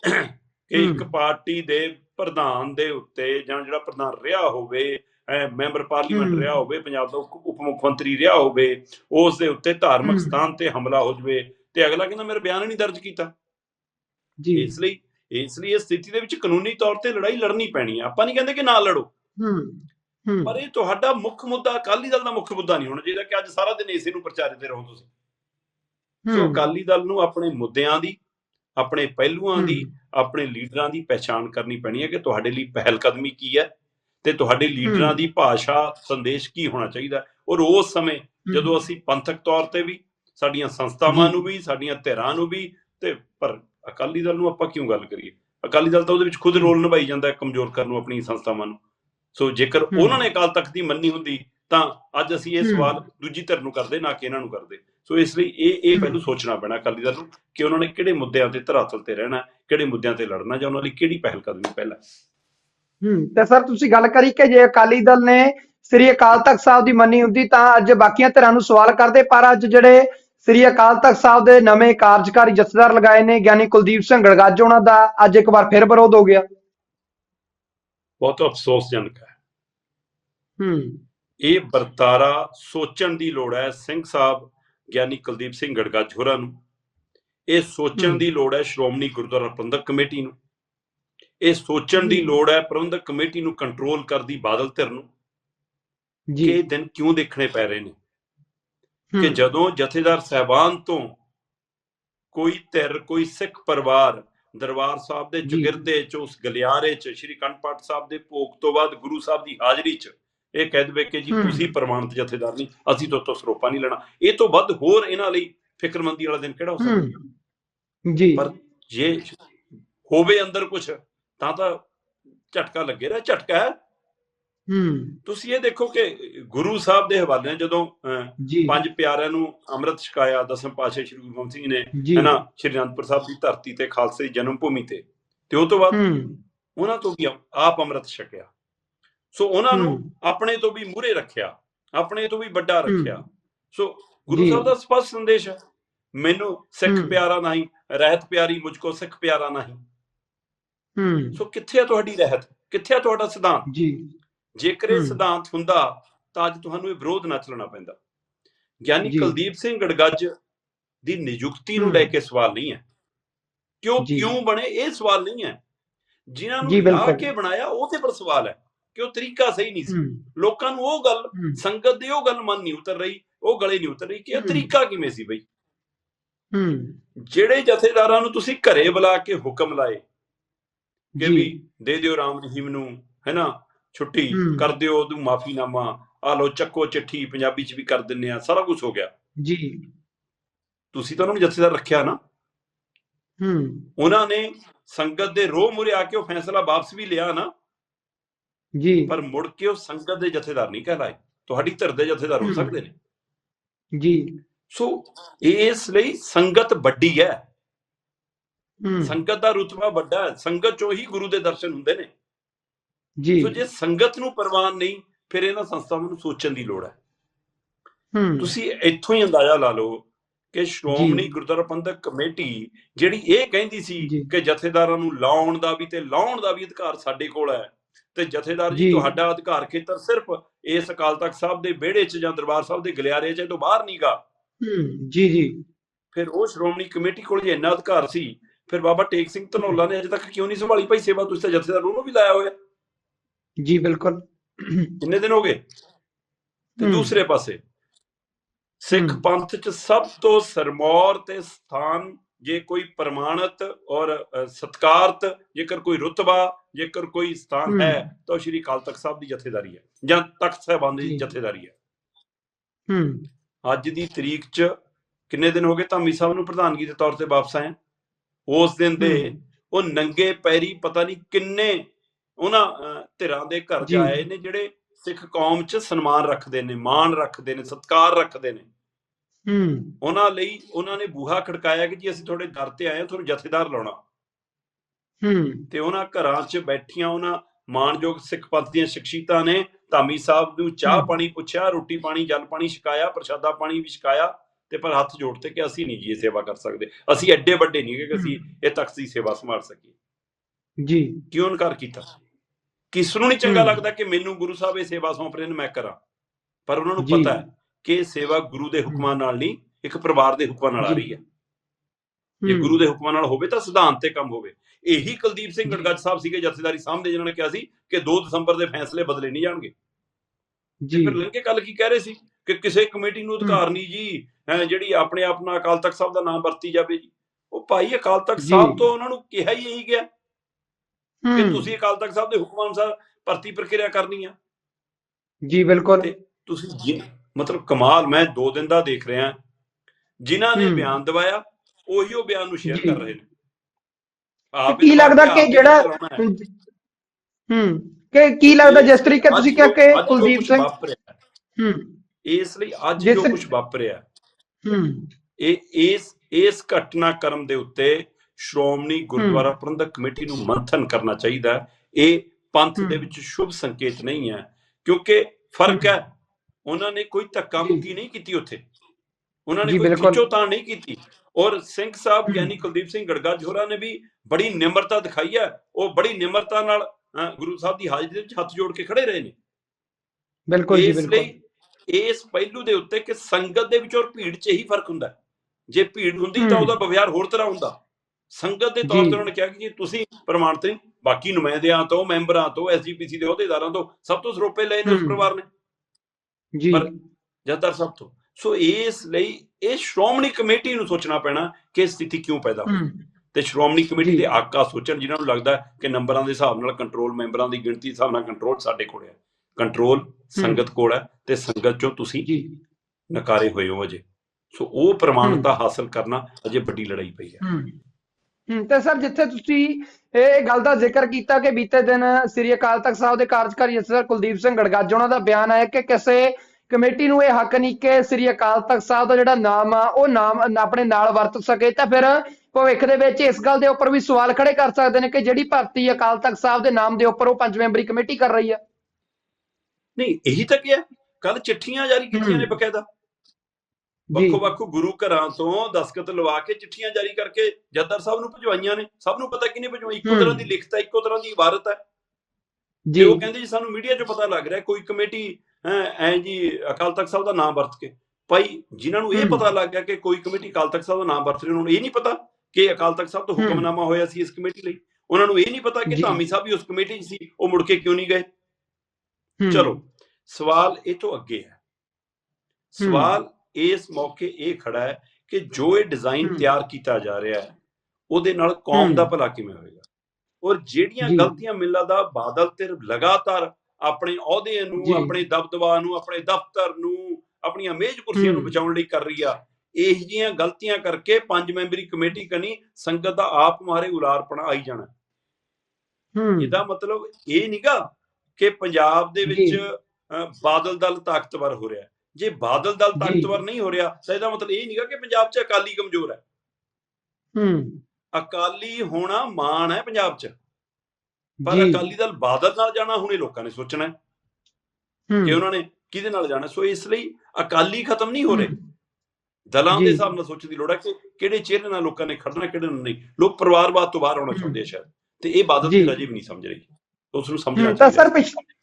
ਕਿ ਇੱਕ। ਪਾਰਟੀ ਦੇ ਪ੍ਰਧਾਨ ਦੇ ਉੱਤੇ ਜਾਂ ਜਿਹੜਾ ਪ੍ਰਧਾਨ ਰਿਹਾ ਹੋਵੇ ਐ ਮੈਂਬਰ ਪਾਰਲੀਮੈਂਟ। ਰਿਹਾ ਹੋਵੇ ਪੰਜਾਬ ਦਾ ਉਪ ਮੁੱਖ ਮੰਤਰੀ ਰਿਹਾ ਹੋਵੇ ਉਸ ਦੇ ਉੱਤੇ ਧਾਰਮਿਕ। ਸਥਾਨ ਤੇ ਹਮਲਾ ਹੋ ਜਵੇ ਤੇ ਅਗਲਾ ਕਹਿੰਦਾ ਮੇਰੇ ਬਿਆਨ ਨਹੀਂ ਦਰਜ ਕੀਤਾ ਜੀ ਇਸ ਲਈ ਇਸ ਲਈ ਇਸ ਸਥਿਤੀ ਦੇ ਵਿੱਚ ਕਾਨੂੰਨੀ ਤੌਰ ਤੇ ਲੜਾਈ ਲੜਨੀ ਪੈਣੀ ਹੈ ਆਪਾਂ ਨਹੀਂ ਕਹਿੰਦੇ ਕਿ ਨਾ ਲੜੋ ਹੂੰ ਪਰ ਇਹ ਤੁਹਾਡਾ ਮੁੱਖ ਮੁੱਦਾ ਅਕਾਲੀ ਦਲ ਦਾ ਮੁੱਖ ਮੁੱਦਾ ਨਹੀਂ ਹੋਣਾ ਚਾਹੀਦਾ ਕਿ ਅੱਜ ਸਾਰਾ ਦਿਨ ਇਸੇ ਨੂੰ ਪ੍ਰਚਾਰਿਤ ਰਹੋ ਤੁਸੀਂ ਸੋ। ਅਕਾਲੀ ਦਲ ਨੂੰ ਆਪਣੇ ਮੁੱਦਿਆਂ ਦੀ ਆਪਣੇ ਪਹਿਲੂਆਂ ਦੀ। ਆਪਣੇ ਲੀਡਰਾਂ ਦੀ ਪਹਿਚਾਣ ਕਰਨੀ ਪੈਣੀ ਹੈ ਕਿ ਤੁਹਾਡੇ ਲਈ ਪਹਿਲ ਕਦਮੀ ਕੀ ਹੈ ਤੇ ਤੁਹਾਡੇ ਲੀਡਰਾਂ। ਦੀ ਭਾਸ਼ਾ ਸੰਦੇਸ਼ ਕੀ ਹੋਣਾ ਚਾਹੀਦਾ। ਔਰ ਉਸ ਸਮੇਂ। ਜਦੋਂ ਅਸੀਂ ਪੰਥਕ ਤੌਰ ਤੇ ਵੀ ਸਾਡੀਆਂ ਸੰਸਥਾਵਾਂ। ਨੂੰ ਵੀ ਸਾਡੀਆਂ ਧਿਰਾਂ ਨੂੰ ਵੀ ਤੇ ਪਰ ਅਕਾਲੀ ਦਲ ਨੂੰ ਆਪਾਂ ਕਿਉਂ ਗੱਲ ਕਰੀਏ ਅਕਾਲੀ ਦਲ ਤਾਂ ਉਹਦੇ ਵਿੱਚ ਖੁਦ ਰੋਲ ਨਿਭਾਈ ਜਾਂਦਾ ਕਮਜ਼ੋਰ ਕਰਨ ਨੂੰ ਆਪਣੀ ਸੰਸਥਾਵਾਂ ਨੂੰ ਸੋ ਜੇਕਰ। ਉਹਨਾਂ ਨੇ ਅਕਾਲ ਤਖਤ ਦੀ ਮੰਨੀ ਹੁੰਦੀ ਤਾਂ ਅੱਜ ਅਸੀਂ ਇਹ। ਸਵਾਲ ਦੂਜੀ ਧਿਰ ਨੂੰ ਕਰਦੇ ਨਾ ਕਿ ਇਹਨਾਂ ਨੂੰ ਕਰਦੇ ਸੋ ਇਸ ਲਈ ਇਹ ਇਹ। ਪਹਿਲੂ ਸੋਚਣਾ ਪੈਣਾ ਅਕਾਲੀ ਦਲ ਨੂੰ ਕਿ ਉਹਨਾਂ ਨੇ ਕਿਹੜੇ ਮੁੱਦਿਆਂ ਤੇ ਧਰਾਤਲ ਤੇ ਰਹਿਣਾ ਕਿਹੜੇ ਮੁੱਦਿਆਂ ਤੇ ਲੜਨਾ ਜਾਂ ਉਹਨਾਂ ਲਈ ਕਿਹੜੀ ਪਹਿਲ ਕਦਮੀ ਪਹਿਲਾਂ ਹੂੰ ਤੇ ਸਰ ਤੁਸੀਂ ਗੱਲ ਕਰੀ ਕਿ ਜੇ ਅਕਾਲੀ ਦਲ ਨੇ ਸ੍ਰੀ ਅਕਾਲ ਤਖਤ ਸਾਹਿਬ ਦੀ ਮੰਨੀ ਹੁੰਦੀ ਤਾਂ ਅੱਜ ਬਾਕੀਆਂ ਧਿਰਾਂ ਨੂੰ ਸਵਾਲ ਕਰਦੇ ਪਰ ਅੱਜ ਜਿਹੜੇ ਸ੍ਰੀ ਅਕਾਲ ਤਖਤ ਸਾਹਿਬ ਦੇ ਨਵੇਂ ਕਾਰਜਕਾਰੀ ਜਥੇਦਾਰ ਲਗਾਏ ਨੇ ਗਿਆਨੀ ਕੁਲਦੀਪ ਸਿੰਘ ਗੜਗਾਜ ਉਹਨਾਂ ਦਾ ਅੱਜ ਇੱਕ ਵਾਰ ਫਿਰ ਵਿਰੋਧ ਹੋ ਗਿਆ। ਬਹੁਤ ਅਫਸੋਸਜਨਕ ਹੈ। ਹੂੰ। ਇਹ ਵਰਤਾਰਾ ਸੋਚਣ ਦੀ ਲੋੜ ਹੈ ਸਿੰਘ ਸਾਹਿਬ ਗਿਆਨੀ ਕੁਲਦੀਪ ਸਿੰਘ ਗੜਗੱਜ ਹੋਰਾਂ ਨੂੰ। ਇਹ ਸੋਚਣ। ਦੀ ਲੋੜ ਹੈ ਸ਼੍ਰੋਮਣੀ ਗੁਰਦੁਆਰਾ ਪ੍ਰਬੰਧਕ ਕਮੇਟੀ ਨੂੰ। ਇਹ ਸੋਚਣ ਦੀ। ਲੋੜ ਹੈ ਪ੍ਰਬੰਧਕ ਕਮੇਟੀ ਨੂੰ ਕੰਟਰੋਲ ਕਰਦੀ ਬਾਦਲ ਧਿਰ ਨੂੰ ਜੀ। ਇਹ ਦਿਨ ਕਿਉਂ ਦੇਖਣੇ ਪੈ ਰਹੇ ਨੇ। ਕਿ ਜਦੋਂ ਜਥੇਦਾਰ ਸਹਿਬਾਨ ਤੋਂ ਕੋਈ ਧਿਰ ਕੋਈ ਸਿੱਖ ਪਰਿਵਾਰ ਦਰਬਾਰ ਸਾਹਿਬ ਦੇ ਜੀ। ਚੁਗਿਰਦੇ ਚ ਉਸ ਗਲਿਆਰੇ ਚ ਸ਼੍ਰੀ ਪਾਠ ਸਾਹਿਬ ਦੇ ਭੋਗ ਤੋਂ ਬਾਅਦ ਗੁਰੂ ਸਾਹਿਬ ਦੀ ਹਾਜ਼ਰੀ ਚ ਇਹ ਕਹਿ ਦੇਵੇ ਕਿ ਜੀ। ਤੁਸੀਂ ਪ੍ਰਮਾਣਿਤ ਜਥੇਦਾਰ ਨਹੀਂ ਅਸੀਂ ਤੋਂ ਤੋਂ ਸਰੋਪਾ ਨਹੀਂ ਲੈਣਾ। ਇਹ ਤੋਂ ਵੱਧ ਹੋਰ ਇਹਨਾਂ ਲਈ ਫਿਕਰਮੰਦੀ ਵਾਲਾ ਦਿਨ ਕਿਹੜਾ ਹੋ ਸਕਦਾ? ਜੀ। ਪਰ ਜੇ ਹੋਵੇ ਅੰਦਰ ਕੁਝ ਤਾਂ ਤਾਂ ਝਟਕਾ ਲੱਗੇ ਰਿਹਾ ਝਟਕਾ ਹੈ। ਹੂੰ। ਤੁਸੀਂ ਇਹ ਦੇਖੋ ਕਿ ਗੁਰੂ ਸਾਹਿਬ ਦੇ ਹਵਾਲੇ ਜਦੋਂ ਪੰਜ ਪਿਆਰਿਆਂ ਨੂੰ ਅੰਮ੍ਰਿਤ ਛਕਾਇਆ ਦਸਮ ਪਾਤਸ਼ਾਹ ਸ੍ਰੀ ਗੁਰੂ ਗੋਬਿੰਦ ਸਿੰਘ ਨੇ ਜੀ। ਹੈ ਨਾ ਸ਼੍ਰੀ ਅਨੰਦਪੁਰ ਸਾਹਿਬ ਦੀ ਧਰਤੀ ਤੇ ਖਾਲਸੇ ਦੀ ਜਨਮ ਭੂਮੀ ਤੇ ਤੇ ਉਹ ਤੋਂ ਬਾਅਦ ਉਹਨਾਂ ਤੋਂ ਵੀ ਆਪ ਅੰਮ੍ਰਿਤ ਛਕਿਆ। ਸੋ ਉਹਨਾਂ ਨੂੰ। ਆਪਣੇ ਤੋਂ ਵੀ ਮੂਰੇ ਰੱਖਿਆ ਆਪਣੇ ਤੋਂ ਵੀ ਵੱਡਾ ਰੱਖਿਆ। ਸੋ ਗੁਰੂ। ਸਾਹਿਬ ਦਾ ਸਪਸ਼ਟ ਸੰਦੇਸ਼ ਹੈ ਮੈਨੂੰ ਸਿੱਖ। ਪਿਆਰਾ ਨਹੀਂ ਰਹਿਤ ਪਿਆਰੀ ਮੁਝ ਕੋ ਸਿੱਖ ਪਿਆਰਾ ਨਹੀਂ। ਹੂੰ। ਸੋ ਕਿੱਥੇ ਹੈ ਤੁਹਾਡੀ ਰਹਿਤ? ਕਿੱਥੇ ਹੈ ਤੁਹਾਡਾ ਸਿਧਾਂਤ? ਜੀ। ਜੇਕਰ ਇਹ। ਸਿਧਾਂਤ ਹੁੰਦਾ ਤਾਂ ਅੱਜ ਤੁਹਾਨੂੰ ਇਹ ਵਿਰੋਧ ਨਾ ਚੱਲਣਾ ਪੈਂਦਾ ਗਿਆਨੀ। ਕੁਲਦੀਪ ਸਿੰਘ ਗੜਗੱਜ ਦੀ ਨਿਯੁਕਤੀ ਨੂੰ। ਲੈ ਕੇ ਸਵਾਲ ਨਹੀਂ ਹੈ ਕਿਉਂ। ਕਿਉਂ ਬਣੇ ਇਹ ਸਵਾਲ ਨਹੀਂ ਹੈ ਜਿਨ੍ਹਾਂ ਨੂੰ ਲਾ ਬਿਲਕੁਲ। ਕੇ ਬਣਾਇਆ ਉਹਦੇ ਪਰ ਸਵਾਲ ਹੈ ਕਿ ਉਹ ਤਰੀਕਾ ਸਹੀ ਨਹੀਂ ਸੀ ਲੋਕਾਂ ਨੂੰ ਉਹ ਗੱਲ ਸੰਗਤ ਦੀ ਉਹ ਗੱਲ ਮਨ ਨਹੀਂ ਉਤਰ ਰਹੀ ਉਹ ਗਲੇ ਨਹੀਂ ਉਤਰ ਰਹੀ ਕਿ ਇਹ। ਤਰੀਕਾ ਕਿਵੇਂ ਸੀ ਬਈ ਹੂੰ ਜਿਹੜੇ ਜਥੇਦਾਰਾਂ ਨੂੰ ਤੁਸੀਂ ਘਰੇ ਬੁਲਾ ਕੇ ਹੁਕਮ ਲਾਏ ਕਿ ਵੀ ਦੇ ਦਿਓ ਰਾਮ ਰਹੀਮ ਨੂੰ ਹੈਨਾ ਛੁੱਟੀ। ਕਰ ਦਿਓ ਉਹਨੂੰ ਮਾਫੀਨਾਮਾ ਆ ਲਓ ਚੱਕੋ ਚਿੱਠੀ ਪੰਜਾਬੀ ਚ ਵੀ ਕਰ ਦਿੰਨੇ ਆ ਸਾਰਾ ਕੁਝ ਹੋ ਗਿਆ। ਜੀ। ਤੁਸੀਂ ਤਾਂ ਉਹਨਾਂ ਨੂੰ ਜਥੇਦਾਰ ਰੱਖਿਆ ਨਾ? ਹੂੰ। ਉਹਨਾਂ ਨੇ ਸੰਗਤ ਦੇ ਰੋਹ ਮੁਰੇ ਆ ਕੇ ਉਹ ਫੈਸਲਾ ਵਾਪਸ ਵੀ ਲਿਆ ਨਾ? ਜੀ। ਪਰ ਮੁੜ ਕੇ ਉਹ ਸੰਗਤ ਦੇ ਜਥੇਦਾਰ ਨਹੀਂ ਕਹਿਲਾਏ। ਤੁਹਾਡੀ ਧਿਰ ਦੇ ਜਥੇਦਾਰ ਹੋ। ਸਕਦੇ ਨੇ। ਜੀ। ਸੋ ਇਸ ਲਈ ਸੰਗਤ ਵੱਡੀ ਹੈ। ਹੂੰ। ਸੰਗਤ ਦਾ ਰੁਤਬਾ ਵੱਡਾ ਹੈ। ਸੰਗਤ ਚੋਂ ਹੀ ਗੁਰੂ ਦੇ ਦਰਸ਼ਨ ਹੁੰਦੇ ਨੇ। ਜੀ। ਸੋ ਜੇ ਸੰਗਤ ਨੂੰ ਪ੍ਰਵਾਨ ਨਹੀਂ ਫਿਰ ਇਹਨਾਂ ਸੰਸਥਾਵਾਂ ਨੂੰ ਸੋਚਣ ਦੀ ਲੋੜ ਹੈ। ਹੂੰ। ਤੁਸੀਂ ਇੱਥੋਂ ਹੀ ਅੰਦਾਜ਼ਾ ਲਾ ਲਓ ਕਿ ਸ਼੍ਰੋਮਣੀ। ਗੁਰਦੁਆਰਾ ਪ੍ਰਬੰਧਕ ਕਮੇਟੀ ਜਿਹੜੀ ਇਹ ਕਹਿੰਦੀ ਸੀ। ਕਿ ਜਥੇਦਾਰਾਂ ਨੂੰ ਲਾਉਣ ਦਾ ਵੀ ਤੇ ਲਾਉਣ ਦਾ ਵੀ ਅਧਿਕਾਰ ਸਾਡੇ ਕੋਲ ਹੈ ਤੇ ਜਥੇਦਾਰ ਜੀ। ਤੁਹਾਡਾ ਅਧਿਕਾਰ ਖੇਤਰ ਸਿਰਫ ਇਸ ਅਕਾਲ ਤਖਤ ਸਾਹਿਬ ਦੇ ਵਿਹੜੇ 'ਚ ਜਾਂ ਦਰਬਾਰ ਸਾਹਿਬ ਦੇ ਗਲਿਆਰੇ 'ਚ ਤੋਂ ਬਾਹਰ ਨਹੀਂਗਾ। ਹੂੰ ਜੀ ਜੀ। ਫਿਰ ਉਹ ਸ਼੍ਰੋਮਣੀ ਕਮੇਟੀ ਕੋਲ ਜੇ ਇੰਨਾ ਅਧਿਕਾਰ ਸੀ ਫਿਰ ਬਾਬਾ ਟੇਕ ਸਿੰਘ ਧਨੌਲਾ ਨੇ ਅਜੇ ਤੱਕ ਕਿਉਂ ਨਹੀਂ ਸੰਭਾਲੀ? ਭਾਈ ਸੇਵਾ ਤੁਸੀਂ ਤਾਂ ਜਥੇਦਾਰ ਨੂੰ ਵੀ ਲਾਇਆ ਹੋਇਆ। ਜੀ ਬਿਲਕੁਲ ਕਿੰਨੇ ਦਿਨ ਹੋ ਗਏ ਤੇ। ਦੂਸਰੇ ਪਾਸੇ ਸਿੱਖ। ਪੰਥ ਚ ਸਭ ਤੋਂ ਸਰਮੌਰ ਤੇ ਸਥਾਨ ਜੇ ਕੋਈ ਪ੍ਰਮਾਣਿਤ ਔਰ ਸਤਕਾਰਤ ਜੇਕਰ ਕੋਈ ਰੁਤਬਾ ਜੇਕਰ ਕੋਈ ਸਥਾਨ ਹੂੰ। ਤਾਂ ਸ਼੍ਰੀ ਅਕਾਲ ਤਖਤ ਸਾਹਿਬ ਦੀ ਜਥੇਦਾਰੀ ਹੈ ਜਾਂ ਤਖਤ ਸਾਹਿਬਾਨ ਦੀ। ਜਥੇਦਾਰੀ ਹੈ ਹੂੰ ਅੱਜ ਦੀ ਤਰੀਕ ਚ ਕਿੰਨੇ ਦਿਨ ਹੋ ਗਏ ਧਾਮੀ ਸਾਹਿਬ ਨੂੰ ਪ੍ਰਧਾਨਗੀ ਦੇ ਤੌਰ ਤੇ ਵਾਪਸ ਆਏ ਉਸ ਦਿਨ ਦੇ। ਉਹ ਨੰਗੇ ਪੈਰੀ ਪਤਾ ਨਹੀਂ ਕਿੰਨੇ ਉਹਨਾਂ ਧਿਰਾਂ ਦੇ ਘਰ। ਜਾਏ ਨੇ ਜਿਹੜੇ ਸਿੱਖ ਕੌਮ 'ਚ ਸਨਮਾਨ ਰੱਖਦੇ ਨੇ ਮਾਣ ਰੱਖਦੇ ਨੇ ਸਤਿਕਾਰ ਰੱਖਦੇ ਨੇ। ਹੂੰ। ਉਹਨਾਂ ਲਈ ਉਹਨਾਂ ਨੇ ਬੂਹਾ ਖੜਕਾਇਆ ਕਿ ਜੀ ਅਸੀਂ ਤੁਹਾਡੇ ਦਰ ਤੇ ਆਏ ਹਾਂ ਤੁਹਾਨੂੰ ਜਥੇਦਾਰ ਲਾਉਣਾ। ਹੂੰ। ਤੇ ਉਹਨਾਂ ਘਰਾਂ 'ਚ ਬੈਠੀਆਂ ਉਹਨਾਂ ਮਾਣਯੋਗ ਸਿੱਖ ਪੰਥ ਦੀਆਂ ਸ਼ਖਸੀਅਤਾਂ ਨੇ ਧਾਮੀ ਸਾਹਿਬ ਨੂੰ ਚਾਹ। ਪਾਣੀ ਪੁੱਛਿਆ ਰੋਟੀ ਪਾਣੀ ਜਲ ਪਾਣੀ ਛਕਾਇਆ ਪ੍ਰਸ਼ਾਦਾ ਪਾਣੀ ਵੀ ਛਕਾਇਆ ਤੇ ਪਰ ਹੱਥ ਜੋੜਤੇ ਕਿ ਅਸੀਂ ਨਹੀਂ ਜੀ ਇਹ ਸੇਵਾ ਕਰ ਸਕਦੇ। ਅਸੀਂ ਐਡੇ ਵੱਡੇ ਨਹੀਂ ਕਿ ਅਸੀਂ ਇਹ ਤਖਤ ਦੀ ਸੇਵਾ ਸੰਭਾਲ ਸਕੀਏ। ਜੀ। ਕਿਉਂ ਇਨਕਾਰ ਕੀਤਾ? ਕਿਸ ਨੂੰ ਨਹੀਂ ਚੰਗਾ। ਲੱਗਦਾ ਕਿ ਮੈਨੂੰ ਗੁਰੂ ਸਾਹਿਬ ਇਹ ਸੇਵਾ ਸੌਂਪ ਰਹੇ ਨੇ ਮੈਂ ਕਰਾਂ ਪਰ ਉਹਨਾਂ ਨੂੰ। ਪਤਾ ਹੈ ਕਿ ਇਹ ਸੇਵਾ ਗੁਰੂ ਦੇ ਹੁਕਮਾਂ ਨਾਲ ਨਹੀਂ ਇੱਕ ਪਰਿਵਾਰ ਦੇ ਹੁਕਮਾਂ ਨਾਲ ਆ। ਰਹੀ ਹੈ ਜੇ। ਗੁਰੂ ਦੇ ਹੁਕਮਾਂ ਨਾਲ ਹੋਵੇ ਤਾਂ ਸਿਧਾਂਤ ਤੇ ਕੰਮ ਹੋਵੇ ਇਹੀ ਕੁਲਦੀਪ ਸਿੰਘ ਜੀ। ਗੜਗੱਜ ਸਾਹਿਬ ਸੀਗੇ ਜਥੇਦਾਰੀ ਸਾਹਮਣੇ ਜਿਨ੍ਹਾਂ ਨੇ ਕਿਹਾ ਸੀ ਕਿ 2 ਦਸੰਬਰ ਦੇ ਫੈਸਲੇ ਬਦਲੇ ਨਹੀਂ ਜਾਣਗੇ ਜੀ ਫਿਰ ਲੰਕੇ ਕੱਲ ਕੀ ਕਹਿ ਰਹੇ ਸੀ ਕਿ ਕਿਸੇ ਕਮੇਟੀ ਨੂੰ ਅਧਿਕਾਰ ਨਹੀਂ ਜੀ ਜਿਹੜੀ ਆਪਣੇ ਆਪ ਨਾਲ ਅਕਾਲ ਤਖਤ ਸਾਹਿਬ ਦਾ ਨਾਮ ਵਰਤੀ ਜਾਵੇ ਜੀ ਉਹ ਭਾਈ ਅਕਾਲ ਤਖਤ। ਸਾਹਿਬ ਤੋਂ ਉਹਨਾਂ ਨੂੰ ਕਿਹਾ ਹੀ ਇਹੀ ਗਿਆ ਕਿ ਤੁਸੀਂ ਅਕਾਲ ਤਖਤ ਸਾਹਿਬ ਦੇ ਹੁਕਮਾਂ ਅਨੁਸਾਰ ਭਰਤੀ ਪ੍ਰਕਿਰਿਆ ਕਰਨੀ ਆ। ਜੀ ਬਿਲਕੁਲ। ਤੁਸੀਂ ਮਤਲਬ ਕਮਾਲ ਮੈਂ 2 ਦਿਨ ਦਾ ਦੇਖ ਰਿਹਾ। ਜਿਨ੍ਹਾਂ ਨੇ। ਬਿਆਨ ਦਵਾਇਆ ਉਹੀ ਉਹ ਬਿਆਨ ਨੂੰ ਸ਼ੇਅਰ। ਕਰ ਰਹੇ ਨੇ। ਆਪ ਕੀ ਲੱਗਦਾ ਕਿ ਜਿਹੜਾ ਹੈ। ਕਿ ਕੀ ਲੱਗਦਾ ਜਿਸ ਤਰੀਕੇ ਤੁਸੀਂ ਕਿਹਾ ਕਿ ਕੁਲਦੀਪ ਸਿੰਘ? ਹੂੰ। ਇਸ ਲਈ ਅੱਜ ਜੋ ਕੁਝ ਵਾਪਰਿਆ ਹੂੰ। ਇਹ ਇਸ ਇਸ ਘਟਨਾਕ੍ਰਮ ਦੇ ਉੱਤੇ ਸ਼੍ਰੋਮਣੀ ਗੁਰਦੁਆਰਾ ਪ੍ਰਬੰਧਕ ਕਮੇਟੀ ਨੂੰ ਮੰਥਨ ਕਰਨਾ ਚਾਹੀਦਾ ਹੈ। ਇਹ ਪੰਥ ਦੇ। ਵਿੱਚ ਸ਼ੁਭ ਸੰਕੇਤ ਨਹੀਂ ਹੈ ਕਿਉਂਕਿ ਫ਼ਰਕ ਹੈ ਉਹਨਾਂ ਨੇ ਕੋਈ ਧੱਕਾ। ਮੁੱਕੀ ਨਹੀਂ ਕੀਤੀ ਉੱਥੇ ਉਹਨਾਂ ਨੇ ਕੋਈ। ਖਿੱਚੋਤਾਣ ਨਹੀਂ ਕੀਤੀ ਔਰ ਸਿੰਘ ਸਾਹਿਬ। ਗਿਆਨੀ ਕੁਲਦੀਪ ਸਿੰਘ ਗੜਗੱਜ ਹੋਰਾਂ ਨੇ ਵੀ ਬੜੀ ਨਿਮਰਤਾ ਦਿਖਾਈ ਹੈ ਉਹ ਬੜੀ ਨਿਮਰਤਾ ਨਾਲ ਗੁਰੂ ਸਾਹਿਬ ਦੀ ਹਾਜ਼ਰੀ ਦੇ ਵਿੱਚ ਹੱਥ ਜੋੜ ਕੇ ਖੜੇ ਰਹੇ ਨੇ ਬਿਲਕੁਲ ਜੀ ਬਿਲਕੁਲ ਇਸ ਪਹਿਲੂ ਦੇ ਉੱਤੇ ਕਿ ਸੰਗਤ ਦੇ ਵਿੱਚ ਔਰ ਭੀੜ 'ਚ ਹੀ ਫ਼ਰਕ ਹੁੰਦਾ। ਜੇ ਭੀੜ ਹੁੰਦੀ ਤਾਂ। ਉਹਦਾ ਵਿਵਹਾਰ ਹੋਰ ਤਰ੍ਹਾਂ ਹੁੰਦਾ ਸੰਗਤ ਦੇ ਤੌਰ। ਤੇ ਉਹਨਾਂ ਨੇ ਕਿਹਾ ਕਿ ਜੀ ਤੁਸੀਂ ਪ੍ਰਮਾਣਿਤ ਨਹੀਂ ਬਾਕੀ ਨੁਮਾਇੰਦਿਆਂ ਤੋਂ ਮੈਂਬਰਾਂ ਤੋਂ ਐਸਜੀਪੀਸੀ ਦੇ ਅਹੁਦੇਦਾਰਾਂ ਤੋਂ ਸਭ ਤੋਂ ਸਰੋਪੇ ਲਏ ਨੇ ਉਸ। ਪਰਿਵਾਰ ਨੇ। ਜੀ। ਪਰ ਜਥੇਦਾਰ ਸਾਹਿਬ ਤੋਂ। ਸੋ ਇਸ ਲਈ ਇਹ ਸ਼੍ਰੋਮਣੀ ਕਮੇਟੀ ਨੂੰ ਸੋਚਣਾ ਪੈਣਾ ਕਿ ਸਥਿਤੀ ਕਿਉਂ ਪੈਦਾ ਹੋਈ। ਤੇ ਸ਼੍ਰੋਮਣੀ ਕਮੇਟੀ। ਦੇ ਆਕਾ ਸੋਚਣ ਜਿਨ੍ਹਾਂ ਨੂੰ ਲੱਗਦਾ ਕਿ ਨੰਬਰਾਂ ਦੇ ਹਿਸਾਬ ਨਾਲ ਕੰਟਰੋਲ ਮੈਂਬਰਾਂ ਦੀ ਗਿਣਤੀ ਦੇ ਹਿਸਾਬ ਨਾਲ ਕੰਟਰੋਲ ਸਾਡੇ ਕੋਲ ਹੈ। ਕੰਟਰੋਲ ਸੰਗਤ ਕੋਲ ਹੈ ਤੇ ਸੰਗਤ ਚੋਂ ਤੁਸੀਂ ਜੀ। ਨਕਾਰੇ ਹੋਏ ਹੋ ਅਜੇ। ਸੋ ਉਹ ਪ੍ਰਮਾਣਤਾ ਹਾਸਲ ਕਰਨਾ ਅਜੇ ਵੱਡੀ ਲੜਾਈ ਪਈ ਹੂੰ। ਤੇ ਸਰ ਜਿੱਥੇ ਤੁਸੀਂ ਇਹ ਗੱਲ ਦਾ ਜ਼ਿਕਰ ਕੀਤਾ ਕਿ ਬੀਤੇ ਦਿਨ ਸ੍ਰੀ ਅਕਾਲ ਤਖਤ ਸਾਹਿਬ ਦੇ ਕਾਰਜਕਾਰੀ ਜਥੇਦਾਰ ਕੁਲਦੀਪ ਸਿੰਘ ਗੜਗੱਜ ਉਹਨਾਂ ਦਾ ਬਿਆਨ ਆਇਆ ਕਿ ਕਿਸੇ ਕਮੇਟੀ ਨੂੰ ਇਹ ਹੱਕ ਨਹੀਂ ਕਿ ਸ੍ਰੀ ਅਕਾਲ ਤਖਤ ਸਾਹਿਬ ਦਾ ਜਿਹੜਾ ਨਾਮ ਆ ਉਹ ਨਾਮ ਆਪਣੇ ਨਾਲ ਵਰਤ ਸਕੇ ਤਾਂ ਫਿਰ ਭਵਿੱਖ ਦੇ ਵਿੱਚ ਇਸ ਗੱਲ ਦੇ ਉੱਪਰ ਵੀ ਸਵਾਲ ਖੜੇ ਕਰ ਸਕਦੇ ਨੇ ਕਿ ਜਿਹੜੀ ਭਰਤੀ ਅਕਾਲ ਤਖਤ ਸਾਹਿਬ ਦੇ ਨਾਮ ਦੇ ਉੱਪਰ ਉਹ ਪੰਜ ਮੈਂਬਰੀ ਕਮੇਟੀ ਕਰ ਰਹੀ ਆ ਨਹੀਂ ਇਹੀ ਤਾਂ ਕਿਹਾ ਕੱਲ ਚਿੱਠੀਆਂ ਜਾਰੀ ਕੀਤੀਆਂ ਨੇ। ਬਕਾਇਦਾ ਵੱਖੋ ਵੱਖ ਗੁਰੂ ਘਰਾਂ ਤੋਂ ਦਸਖਤ ਲਵਾ ਕੇ ਚਿੱਠੀਆਂ ਜਾਰੀ ਕਰਕੇ ਜੱਦਰ ਸਾਹਿਬ ਨੂੰ ਭਜਵਾਈਆਂ ਨੇ ਸਭ ਨੂੰ ਪਤਾ ਕਿਹਨੇ ਭਜਵਾਈ ਇੱਕੋ। ਤਰ੍ਹਾਂ ਦੀ ਲਿਖਤ ਹੈ ਇੱਕੋ ਤਰ੍ਹਾਂ ਦੀ ਇਬਾਰਤ ਹੈ ਜੀ ਉਹ ਕਹਿੰਦੇ ਜੀ ਸਾਨੂੰ ਮੀਡੀਆ 'ਚ ਪਤਾ ਲੱਗ ਰਿਹਾ ਕੋਈ ਕਮੇਟੀ ਐ ਜੀ ਅਕਾਲ ਤਖਤ ਸਾਹਿਬ ਦਾ ਨਾਮ ਵਰਤ ਕੇ ਭਾਈ ਜਿਨ੍ਹਾਂ ਨੂੰ ਇਹ। ਪਤਾ ਲੱਗ ਗਿਆ ਕਿ ਕੋਈ ਕਮੇਟੀ ਅਕਾਲ ਤਖਤ ਸਾਹਿਬ ਦਾ ਨਾਮ ਵਰਤ ਰਹੀ ਉਹਨਾਂ ਨੂੰ ਇਹ ਨਹੀਂ ਪਤਾ ਕਿ ਅਕਾਲ ਤਖਤ ਸਾਹਿਬ ਤੋਂ। ਹੁਕਮਨਾਮਾ ਹੋਇਆ ਸੀ ਇਸ ਕਮੇਟੀ ਲਈ ਉਹਨਾਂ ਨੂੰ ਇਹ ਨਹੀਂ ਪਤਾ ਕਿ। ਧਾਮੀ ਸਾਹਿਬ ਵੀ ਉਸ ਕਮੇਟੀ 'ਚ ਸੀ ਉਹ ਮੁੜ ਕੇ ਕਿਉਂ ਨਹੀਂ ਗਏ। ਚਲੋ ਸਵਾਲ ਇਹ ਤੋਂ ਅੱਗੇ ਹੈ ਸਵਾਲ ਇਸ ਮੌਕੇ ਇਹ ਖੜਾ ਹੈ ਕਿ ਜੋ ਇਹ ਡਿਜ਼ਾਈਨ। ਤਿਆਰ ਕੀਤਾ ਜਾ ਰਿਹਾ ਹੈ ਉਹਦੇ ਨਾਲ ਕੌਮ। ਦਾ ਭਲਾ ਕਿਵੇਂ ਹੋਏਗਾ ਔਰ ਜਿਹੜੀਆਂ। ਗਲਤੀਆਂ ਮਿਲਦਾ ਦਾ ਬਾਦਲ ਤੇ ਲਗਾਤਾਰ ਆਪਣੇ ਅਹੁਦੇ ਨੂੰ। ਆਪਣੇ ਦਬਦਬਾ ਨੂੰ ਆਪਣੇ ਦਫ਼ਤਰ ਨੂੰ ਆਪਣੀਆਂ ਮੇਜ਼ ਕੁਰਸੀਆਂ ਨੂੰ। ਬਚਾਉਣ ਲਈ ਕਰ ਰਹੀ ਆ ਇਹ ਜਿਹੀਆਂ ਗਲਤੀਆਂ ਕਰਕੇ ਪੰਜ ਮੈਂਬਰੀ ਕਮੇਟੀ ਕਨੀ ਸੰਗਤ ਦਾ ਆਪ ਮਾਰੇ ਉਲਾਰਪਣਾ ਆਈ ਜਾਣਾ ਹੂੰ ਇਹਦਾ ਮਤਲਬ ਇਹ ਨਹੀਂਗਾ ਕਿ ਪੰਜਾਬ ਦੇ ਵਿੱਚ ਬਾਦਲ ਦਲ ਤਾਕਤਵਰ ਹੋ ਰਿਹਾ। ਜੇ ਬਾਦਲ ਦਲ। ਤਾਕਤਵਰ ਨਹੀਂ ਹੋ ਰਿਹਾ ਤਾਂ ਇਹਦਾ ਮਤਲਬ ਇਹ ਨਹੀਂਗਾ ਕਿ ਪੰਜਾਬ 'ਚ ਅਕਾਲੀ ਕਮਜ਼ੋਰ ਹੈ। ਹੂੰ। ਅਕਾਲੀ ਹੋਣਾ ਮਾਣ ਹੈ ਪੰਜਾਬ 'ਚ। ਪਰ ਅਕਾਲੀ ਦਲ ਬਾਦਲ ਨਾਲ ਜਾਣਾ ਹੁਣ ਲੋਕਾਂ ਨੇ ਸੋਚਣਾ ਹੈ। ਹੂੰ। ਕਿ ਉਹਨਾਂ ਨੇ ਕਿਹਦੇ ਨਾਲ ਜਾਣਾ? ਸੋ ਇਸ ਲਈ ਅਕਾਲੀ ਖਤਮ ਨਹੀਂ ਹੋ ਰਹੇ। ਦਲਾਂ ਦੇ। ਹਿਸਾਬ ਨਾਲ ਸੋਚਣ ਦੀ ਲੋੜ ਹੈ ਕਿ ਕਿਹੜੇ ਚਿਹਰੇ ਨਾਲ ਲੋਕਾਂ ਨੇ ਖੜਨਾ ਕਿਹੜੇ ਨਾਲ ਨਹੀਂ। ਲੋਕ ਪਰਿਵਾਰਵਾਦ ਤੋਂ ਬਾਹਰ ਆਉਣਾ। ਚਾਹੁੰਦੇ ਆ ਸ਼ਾਇਦ। ਤੇ ਇਹ ਬਾਦਲ ਜੀ। ਦੀ ਅਜੇ ਵੀ ਨਹੀਂ ਸਮਝ ਰਹੀ। ਉਸ ਨੂੰ ਸਮਝਣਾ ਤਾਂ ਚਾਹੀਦਾ। ਸਰ ਪਿਛ- ਜ-